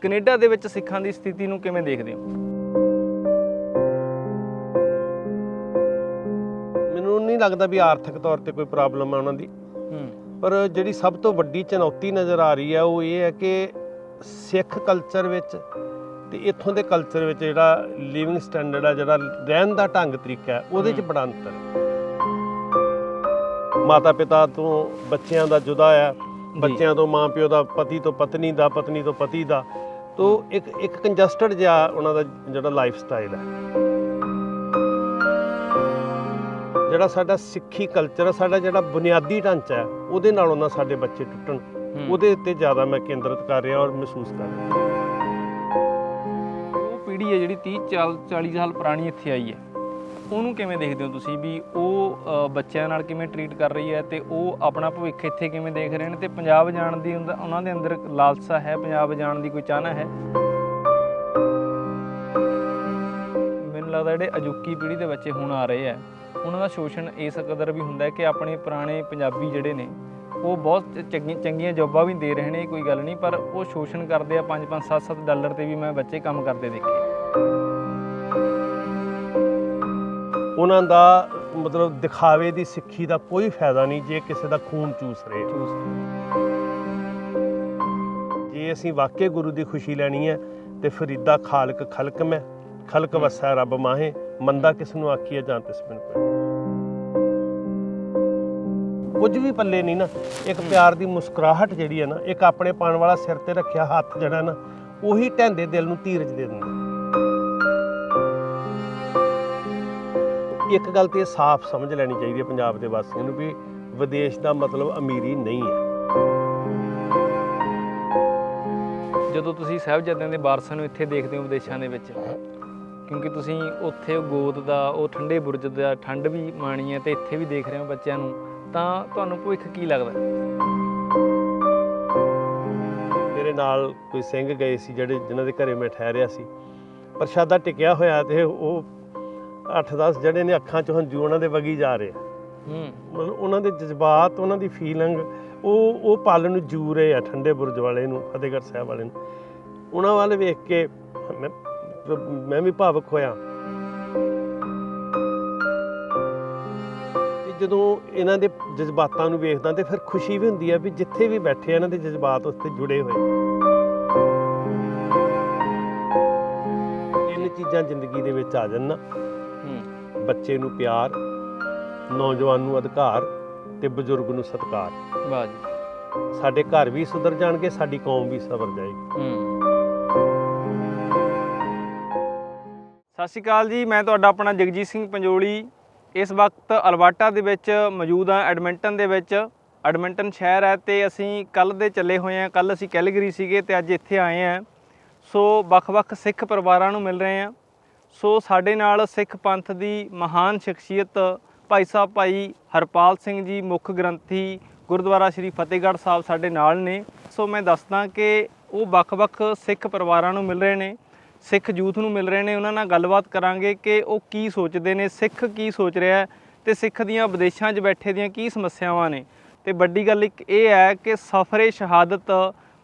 Canada ਦੇ ਵਿੱਚ ਸਿੱਖਾਂ ਦੀ ਸਥਿਤੀ ਨੂੰ ਕਿਵੇਂ ਦੇਖਦੇ ਹੋ? ਮੈਨੂੰ ਨਹੀਂ ਲੱਗਦਾ ਵੀ ਆਰਥਿਕ ਤੌਰ ਤੇ ਕੋਈ ਪ੍ਰੋਬਲਮ ਆ ਉਹਨਾਂ ਦੀ। ਹੂੰ। ਪਰ ਜਿਹੜੀ ਸਭ ਤੋਂ ਵੱਡੀ ਚੁਣੌਤੀ ਨਜ਼ਰ ਆ ਰਹੀ ਹੈ ਉਹ ਇਹ ਹੈ ਕਿ ਸਿੱਖ ਕਲਚਰ ਵਿੱਚ ਤੇ ਇੱਥੋਂ ਦੇ ਕਲਚਰ ਵਿੱਚ ਜਿਹੜਾ ਲਿਵਿੰਗ ਸਟੈਂਡਰਡ ਆ ਜਿਹੜਾ ਰਹਿਣ ਦਾ ਢੰਗ ਤਰੀਕਾ ਹੈ ਉਹਦੇ 'ਚ। ਬੜਾ ਅੰਤਰ ਹੈ। ਮਾਤਾ ਪਿਤਾ ਤੋਂ ਬੱਚਿਆਂ ਦਾ ਜੁਦਾ ਆ ਬੱਚਿਆਂ ਤੋਂ ਮਾਂ ਪਿਓ ਦਾ ਪਤੀ ਤੋਂ ਪਤਨੀ ਦਾ ਪਤਨੀ ਤੋਂ ਪਤੀ ਦਾ। ਤੋਂ ਇੱਕ ਇੱਕ ਕੰਜਸਟਡ ਜਿਹਾ ਉਹਨਾਂ ਦਾ ਜਿਹੜਾ ਲਾਈਫ ਸਟਾਈਲ ਹੈ। ਜਿਹੜਾ ਸਾਡਾ ਸਿੱਖੀ ਕਲਚਰ ਹੈ ਸਾਡਾ ਜਿਹੜਾ ਬੁਨਿਆਦੀ ਢਾਂਚਾ ਹੈ ਉਹਦੇ ਨਾਲੋਂ ਨਾ ਸਾਡੇ ਬੱਚੇ ਟੁੱਟਣ। ਉਹਦੇ ਉੱਤੇ ਜ਼ਿਆਦਾ ਮੈਂ ਕੇਂਦਰਿਤ ਕਰ ਰਿਹਾ ਔਰ ਮਹਿਸੂਸ ਕਰ ਰਿਹਾ। ਉਹ ਪੀੜ੍ਹੀ ਹੈ ਜਿਹੜੀ 30 ਚਾਲ 40 ਸਾਲ ਪੁਰਾਣੀ ਇੱਥੇ ਆਈ ਹੈ। ਉਹਨੂੰ ਕਿਵੇਂ ਦੇਖਦੇ ਹੋ ਤੁਸੀਂ ਵੀ ਉਹ ਬੱਚਿਆਂ ਨਾਲ ਕਿਵੇਂ ਟਰੀਟ ਕਰ ਰਹੀ ਹੈ ਤੇ ਉਹ ਆਪਣਾ ਭਵਿੱਖ ਇੱਥੇ ਕਿਵੇਂ ਦੇਖ ਰਹੇ ਨੇ ਤੇ ਪੰਜਾਬ ਜਾਣ ਦੀ ਉਹਦਾ- ਉਹਨਾਂ ਦੇ ਅੰਦਰ ਲਾਲਸਾ ਹੈ, ਪੰਜਾਬ ਜਾਣ ਦੀ ਕੋਈ ਚਾਹਨਾ ਹੈ? ਮੈਨੂੰ ਲੱਗਦਾ ਜਿਹੜੇ ਅਜੂਕੀ ਪੀੜ੍ਹੀ ਦੇ ਬੱਚੇ ਹੁਣ ਆ ਰਹੇ ਆ ਉਹਨਾਂ ਦਾ ਸ਼ੋਸ਼ਣ ਇਸ ਕਦਰ ਵੀ ਹੁੰਦਾ ਹੈ ਕਿ ਆਪਣੇ ਪੁਰਾਣੇ ਪੰਜਾਬੀ ਜਿਹੜੇ ਨੇ, ਉਹ ਬਹੁਤ ਚੰਗੀ, ਚੰਗੀਆਂ ਜੌਬਾਂ ਵੀ ਦੇ ਰਹੇ ਨੇ ਕੋਈ ਗੱਲ ਨਹੀਂ, ਪਰ ਉਹ ਸ਼ੋਸ਼ਣ ਕਰਦੇ ਆ 5 5 7 7 ਡਾਲਰ ਤੇ ਵੀ ਮੈਂ ਬੱਚੇ ਕੰਮ ਕਰਦੇ ਦੇਖੇ। ਉਹਨਾਂ ਦਾ ਮਤਲਬ ਦਿਖਾਵੇ ਦੀ ਸਿੱਖੀ ਦਾ ਕੋਈ ਫਾਇਦਾ ਨਹੀਂ ਜੇ ਕਿਸੇ ਦਾ ਖੂਨ ਚੂਸ ਰਹੇ। ਚੂਸ ਜੇ ਅਸੀਂ ਵਾਕਈ ਗੁਰੂ ਦੀ ਖੁਸ਼ੀ ਲੈਣੀ ਹੈ ਤੇ ਫਰੀਦਾ ਖਾਲਕ ਖਲਕ ਮੈਂ ਖਲਕ ਵਸੈ ਰੱਬ ਮਾਹੇ ਮੰਦਾ ਕਿਸ ਨੂੰ ਆਖੀਏ ਜਾਂ ਤਿਸ ਬਿਨ ਕੋਈ। ਕੁਝ ਵੀ ਪੱਲੇ ਨਹੀਂ ਨਾ ਇੱਕ ਪਿਆਰ ਦੀ ਮੁਸਕਰਾਹਟ ਜਿਹੜੀ ਹੈ ਨਾ ਇੱਕ ਆਪਣੇ ਪਾਣ ਵਾਲਾ ਸਿਰ ਤੇ ਰੱਖਿਆ ਹੱਥ ਜਿਹੜਾ ਨਾ ਉਹੀ ਢੈਂਦੇ ਦਿਲ ਨੂੰ ਧੀਰਜ ਦੇ ਦਿੰਦਾ। ਇੱਕ ਗੱਲ ਤੇ ਸਾਫ਼ ਸਮਝ ਲੈਣੀ ਚਾਹੀਦੀ ਹੈ ਪੰਜਾਬ ਦੇ ਵਾਸੀਆਂ ਨੂੰ ਵੀ ਵਿਦੇਸ਼ ਦਾ ਮਤਲਬ ਅਮੀਰੀ ਨਹੀਂ ਹੈ। ਜਦੋਂ ਤੁਸੀਂ ਸਾਹਿਬਜ਼ਾਦਿਆਂ ਦੇ ਵਾਰਸਾਂ ਨੂੰ ਇੱਥੇ ਦੇਖਦੇ ਹੋ ਵਿਦੇਸ਼ਾਂ ਦੇ ਵਿੱਚ ਕਿਉਂਕਿ ਤੁਸੀਂ ਉੱਥੇ ਉਹ ਗੋਦ ਦਾ ਉਹ ਠੰਡੇ ਬੁਰਜ ਦਾ ਠੰਡ ਵੀ ਮਾਣੀ ਹੈ ਤੇ ਇੱਥੇ ਵੀ ਦੇਖ ਰਹੇ ਹੋ ਬੱਚਿਆਂ ਨੂੰ ਤਾਂ ਤੁਹਾਨੂੰ ਭਵਿੱਖ ਕੀ ਲੱਗਦਾ? ਮੇਰੇ ਨਾਲ ਕੋਈ ਸਿੰਘ ਗਏ ਸੀ ਜਿਹੜੇ ਜਿਨ੍ਹਾਂ ਦੇ ਘਰੇ ਮੈਂ ਠਹਿਰਿਆ ਸੀ। ਪ੍ਰਸ਼ਾਦਾ ਟਿਕਿਆ ਹੋਇਆ ਤੇ ਉਹ 8-10 ਜਿਹੜੇ ਨੇ ਅੱਖਾਂ 'ਚ ਹੰਝੂ ਉਹਨਾਂ ਦੇ ਵਗੀ ਜਾ ਰਹੇ। ਹੂੰ। ਮਤਲਬ ਉਹਨਾਂ ਦੇ ਜਜ਼ਬਾਤ ਉਹਨਾਂ ਦੀ ਫੀਲਿੰਗ ਉਹ ਉਹ ਪਲ ਨੂੰ ਜੂ ਰਹੇ ਆ ਠੰਡੇ ਬੁਰਜ ਵਾਲੇ ਨੂੰ ਫਤਿਹਗੜ੍ਹ ਸਾਹਿਬ ਵਾਲੇ ਨੂੰ। ਉਹਨਾਂ ਵੱਲ ਵੇਖ ਕੇ ਮੈਂ ਮੈਂ ਵੀ ਭਾਵਕ ਹੋਇਆ। ਤੇ ਜਦੋਂ ਇਹਨਾਂ ਦੇ ਜਜ਼ਬਾਤਾਂ ਨੂੰ ਵੇਖਦਾ ਤੇ ਫਿਰ ਖੁਸ਼ੀ ਵੀ ਹੁੰਦੀ ਹੈ ਵੀ ਜਿੱਥੇ ਵੀ ਬੈਠੇ ਇਹਨਾਂ ਦੇ ਜਜ਼ਬਾਤ ਉੱਤੇ ਜੁੜੇ ਹੋਏ। ਤਿੰਨ ਚੀਜ਼ਾਂ ਜ਼ਿੰਦਗੀ ਦੇ ਵਿੱਚ ਆ ਜਾਣ ਨਾ। ਹੂੰ ਬੱਚੇ ਨੂੰ ਪਿਆਰ ਨੌਜਵਾਨ ਨੂੰ ਅਧਿਕਾਰ ਤੇ ਬਜ਼ੁਰਗ ਨੂੰ ਸਤਿਕਾਰ। ਵਾਹ ਜੀ। ਸਾਡੇ ਘਰ ਵੀ ਸੁਧਰ ਜਾਣਗੇ ਸਾਡੀ ਕੌਮ ਵੀ ਸਵਰ ਜਾਏਗੀ। ਹੂੰ। ਸਤਿ ਸ਼੍ਰੀ ਅਕਾਲ ਜੀ ਮੈਂ ਤੁਹਾਡਾ ਆਪਣਾ ਜਗਜੀਤ ਸਿੰਘ ਪੰਜੋਲੀ। ਇਸ ਵਕਤ ਅਲਬਰਟਾ ਦੇ ਵਿੱਚ ਮੌਜੂਦ ਹਾਂ ਐਡਮਿੰਟਨ ਦੇ ਵਿੱਚ। ਐਡਮਿੰਟਨ ਸ਼ਹਿਰ ਹੈ ਤੇ ਅਸੀਂ ਕੱਲ ਦੇ ਚੱਲੇ ਹੋਏ ਹਾਂ। ਕੱਲ ਅਸੀਂ ਕੈਲਗਰੀ ਸੀਗੇ ਤੇ ਅੱਜ ਇੱਥੇ ਆਏ ਹਾਂ। ਸੋ ਵੱਖ-ਵੱਖ ਸਿੱਖ ਪਰਿਵਾਰਾਂ ਨੂੰ ਮਿਲ ਰਹੇ ਹਾਂ। ਸੋ ਸਾਡੇ ਨਾਲ ਸਿੱਖ ਪੰਥ ਦੀ ਮਹਾਨ ਸ਼ਖਸੀਅਤ ਭਾਈ ਸਾਹਿਬ ਭਾਈ ਹਰਪਾਲ ਸਿੰਘ ਜੀ, ਮੁੱਖ ਗ੍ਰੰਥੀ ਗੁਰਦੁਆਰਾ ਸ਼੍ਰੀ ਫਤਿਹਗੜ੍ਹ ਸਾਹਿਬ ਸਾਡੇ ਨਾਲ ਨੇ। ਸੋ ਮੈਂ ਦੱਸਦਾ ਕਿ ਉਹ ਵੱਖ-ਵੱਖ ਸਿੱਖ ਪਰਿਵਾਰਾਂ ਨੂੰ ਮਿਲ ਰਹੇ ਨੇ, ਸਿੱਖ ਯੂਥ ਨੂੰ ਮਿਲ ਰਹੇ ਨੇ। ਉਹਨਾਂ ਨਾਲ ਗੱਲਬਾਤ ਕਰਾਂਗੇ ਕਿ ਉਹ ਕੀ ਸੋਚਦੇ ਨੇ, ਸਿੱਖ ਕੀ ਸੋਚ ਰਿਹਾ ਹੈ ਤੇ ਸਿੱਖ ਦੀਆਂ ਵਿਦੇਸ਼ਾਂ 'ਚ ਬੈਠੇ ਦੀਆਂ ਕੀ ਸਮੱਸਿਆਵਾਂ ਨੇ। ਤੇ ਵੱਡੀ ਗੱਲ ਇੱਕ ਇਹ ਹੈ ਕਿ ਸਫਰੇ ਸ਼ਹਾਦਤ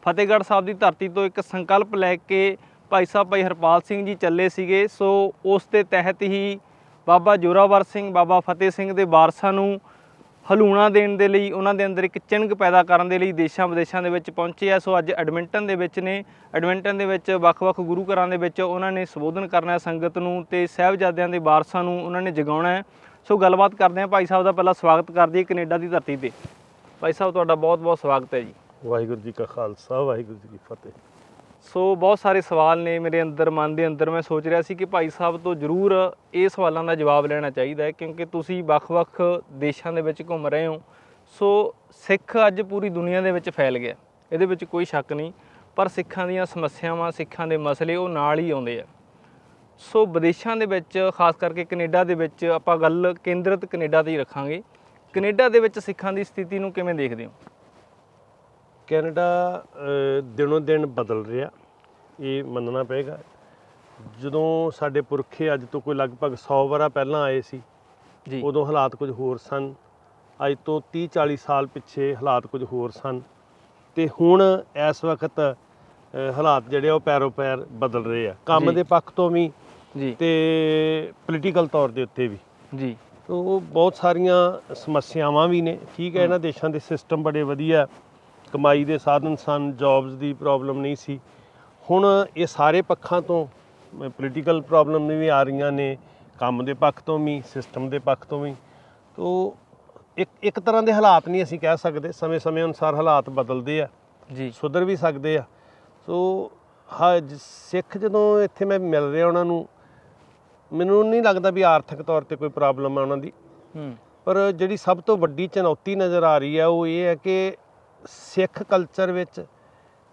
ਫਤਿਹਗੜ੍ਹ ਸਾਹਿਬ ਦੀ ਧਰਤੀ ਤੋਂ ਇੱਕ ਸੰਕਲਪ ਲੈ ਕੇ ਭਾਈ ਸਾਹਿਬ, ਭਾਈ ਹਰਪਾਲ ਸਿੰਘ ਜੀ ਚੱਲੇ ਸੀਗੇ। ਸੋ ਉਸ ਦੇ ਤਹਿਤ ਹੀ ਬਾਬਾ ਜੋਰਾਵਰ ਸਿੰਘ, ਬਾਬਾ ਫਤਿਹ ਸਿੰਘ ਦੇ ਵਾਰਸਾਂ ਨੂੰ ਹਲੂਣਾ ਦੇਣ ਦੇ ਲਈ, ਉਹਨਾਂ ਦੇ ਅੰਦਰ ਇੱਕ ਚਿੰਗ ਪੈਦਾ ਕਰਨ ਦੇ ਲਈ ਦੇਸ਼ਾਂ ਵਿਦੇਸ਼ਾਂ ਦੇ ਵਿੱਚ ਪਹੁੰਚੇ ਆ। ਸੋ ਅੱਜ ਐਡਮਿੰਟਨ ਦੇ ਵਿੱਚ ਨੇ। ਐਡਮਿੰਟਨ ਦੇ ਵਿੱਚ ਵੱਖ-ਵੱਖ ਗੁਰੂ ਘਰਾਂ ਦੇ ਵਿੱਚ ਉਹਨਾਂ ਨੇ ਸੰਬੋਧਨ ਕਰਨਾ ਸੰਗਤ ਨੂੰ ਤੇ ਸਾਹਿਬਜ਼ਾਦਿਆਂ ਦੇ ਵਾਰਸਾਂ ਨੂੰ ਉਹਨਾਂ ਨੇ ਜਗਾਉਣਾ ਸੋ ਗੱਲਬਾਤ ਕਰਦੇ ਹਾਂ। ਭਾਈ ਸਾਹਿਬ ਦਾ ਪਹਿਲਾਂ ਸਵਾਗਤ ਕਰਦੇ ਹਾਂ ਕੈਨੇਡਾ ਦੀ ਧਰਤੀ ਤੇ। ਭਾਈ ਸਾਹਿਬ, ਤੁਹਾਡਾ ਬਹੁਤ-ਬਹੁਤ ਸਵਾਗਤ ਹੈ ਜੀ। ਵਾਹਿਗੁਰੂ ਜੀ ਕਾ ਖਾਲਸਾ, ਵਾਹਿਗੁਰੂ ਜੀ ਕੀ ਫਤਿਹ। ਸੋ ਬਹੁਤ ਸਾਰੇ ਸਵਾਲ ਨੇ ਮੇਰੇ ਅੰਦਰ, ਮਨ ਦੇ ਅੰਦਰ। ਮੈਂ ਸੋਚ ਰਿਹਾ ਸੀ ਕਿ ਭਾਈ ਸਾਹਿਬ ਤੋਂ ਜ਼ਰੂਰ ਇਹ ਸਵਾਲਾਂ ਦਾ ਜਵਾਬ ਲੈਣਾ ਚਾਹੀਦਾ ਹੈ, ਕਿਉਂਕਿ ਤੁਸੀਂ ਵੱਖ-ਵੱਖ ਦੇਸ਼ਾਂ ਦੇ ਵਿੱਚ ਘੁੰਮ ਰਹੇ ਹੋ। ਸੋ ਸਿੱਖ ਅੱਜ ਪੂਰੀ ਦੁਨੀਆ ਦੇ ਵਿੱਚ ਫੈਲ ਗਿਆ। ਇਹਦੇ ਵਿੱਚ ਕੋਈ ਸ਼ੱਕ ਨਹੀਂ, ਪਰ ਸਿੱਖਾਂ ਦੀਆਂ ਸਮੱਸਿਆਵਾਂ, ਸਿੱਖਾਂ ਦੇ ਮਸਲੇ ਉਹ ਨਾਲ ਹੀ ਆਉਂਦੇ ਆ। ਸੋ ਵਿਦੇਸ਼ਾਂ ਦੇ ਵਿੱਚ, ਖਾਸ ਕਰਕੇ ਕੈਨੇਡਾ ਦੇ ਵਿੱਚ ਆਪਾਂ ਗੱਲ ਕੇਂਦਰਿਤ ਕੈਨੇਡਾ ਤੇ ਹੀ ਰੱਖਾਂਗੇ। ਕੈਨੇਡਾ ਦੇ ਵਿੱਚ ਸਿੱਖਾਂ ਦੀ ਸਥਿਤੀ ਨੂੰ ਕਿਵੇਂ ਦੇਖਦੇ ਹੋ? ਕੈਨੇਡਾ ਦਿਨੋਂ ਦਿਨ ਬਦਲ ਰਿਹਾ। ਇਹ ਮੰਨਣਾ ਪਏਗਾ। ਜਦੋਂ ਸਾਡੇ ਪੁਰਖੇ ਅੱਜ ਤੋਂ ਕੋਈ ਲਗਭਗ 100 ਵਰਾ ਪਹਿਲਾਂ ਆਏ ਸੀ ਜੀ। ਉਦੋਂ ਹਾਲਾਤ ਕੁਝ ਹੋਰ ਸਨ। ਅੱਜ ਤੋਂ 30 40 ਸਾਲ ਪਿੱਛੇ ਹਾਲਾਤ ਕੁਝ ਹੋਰ ਸਨ। ਤੇ ਹੁਣ ਇਸ ਵਕਤ ਹਾਲਾਤ ਜਿਹੜੇ ਉਹ ਪੈਰੋ ਪੈਰ ਬਦਲ ਰਹੇ ਆ। ਕੰਮ। ਦੇ ਪੱਖ ਤੋਂ ਵੀ ਜੀ। ਤੇ ਪੋਲੀਟੀਕਲ ਤੌਰ ਦੇ ਉੱਤੇ ਵੀ। ਜੀ। ਉਹ ਬਹੁਤ ਸਾਰੀਆਂ ਸਮੱਸਿਆਵਾਂ ਵੀ ਨੇ। ਠੀਕ ਹੈ ਇਹਨਾਂ ਦੇਸ਼ਾਂ ਦੇ ਸਿਸਟਮ ਬੜੇ ਵਧੀਆ। ਕਮਾਈ ਦੇ ਸਾਧਨ ਸਨ ਜੌਬਸ ਦੀ ਪ੍ਰੋਬਲਮ ਨਹੀਂ ਸੀ। ਹੁਣ ਇਹ ਸਾਰੇ ਪੱਖਾਂ ਤੋਂ ਪੋਲੀਟੀਕਲ ਪ੍ਰੋਬਲਮ ਵੀ ਆ ਰਹੀਆਂ ਨੇ ਕੰਮ ਦੇ ਪੱਖ ਤੋਂ ਵੀ ਸਿਸਟਮ ਦੇ ਪੱਖ ਤੋਂ ਵੀ। ਤੋ ਇੱਕ ਇੱਕ ਤਰ੍ਹਾਂ ਦੇ ਹਾਲਾਤ ਨਹੀਂ ਅਸੀਂ ਕਹਿ ਸਕਦੇ। ਸਮੇਂ-ਸਮੇਂ ਅਨੁਸਾਰ ਹਾਲਾਤ ਬਦਲਦੇ ਆ ਜੀ। ਸੁਧਰ ਵੀ ਸਕਦੇ ਆ। ਸੋ ਹਾਂ ਸਿੱਖ ਜਦੋਂ ਇੱਥੇ ਮੈਂ ਮਿਲ ਰਿਹਾ ਉਹਨਾਂ ਨੂੰ ਮੈਨੂੰ ਨਹੀਂ ਲੱਗਦਾ ਵੀ ਆਰਥਿਕ ਤੌਰ ਤੇ ਕੋਈ ਪ੍ਰੋਬਲਮ ਆ ਉਹਨਾਂ ਦੀ। ਹੂੰ। ਪਰ ਜਿਹੜੀ ਸਭ ਤੋਂ ਵੱਡੀ ਚੁਣੌਤੀ ਨਜ਼ਰ ਆ ਰਹੀ ਹੈ ਉਹ ਇਹ ਹੈ ਕਿ ਸਿੱਖ ਕਲਚਰ ਵਿੱਚ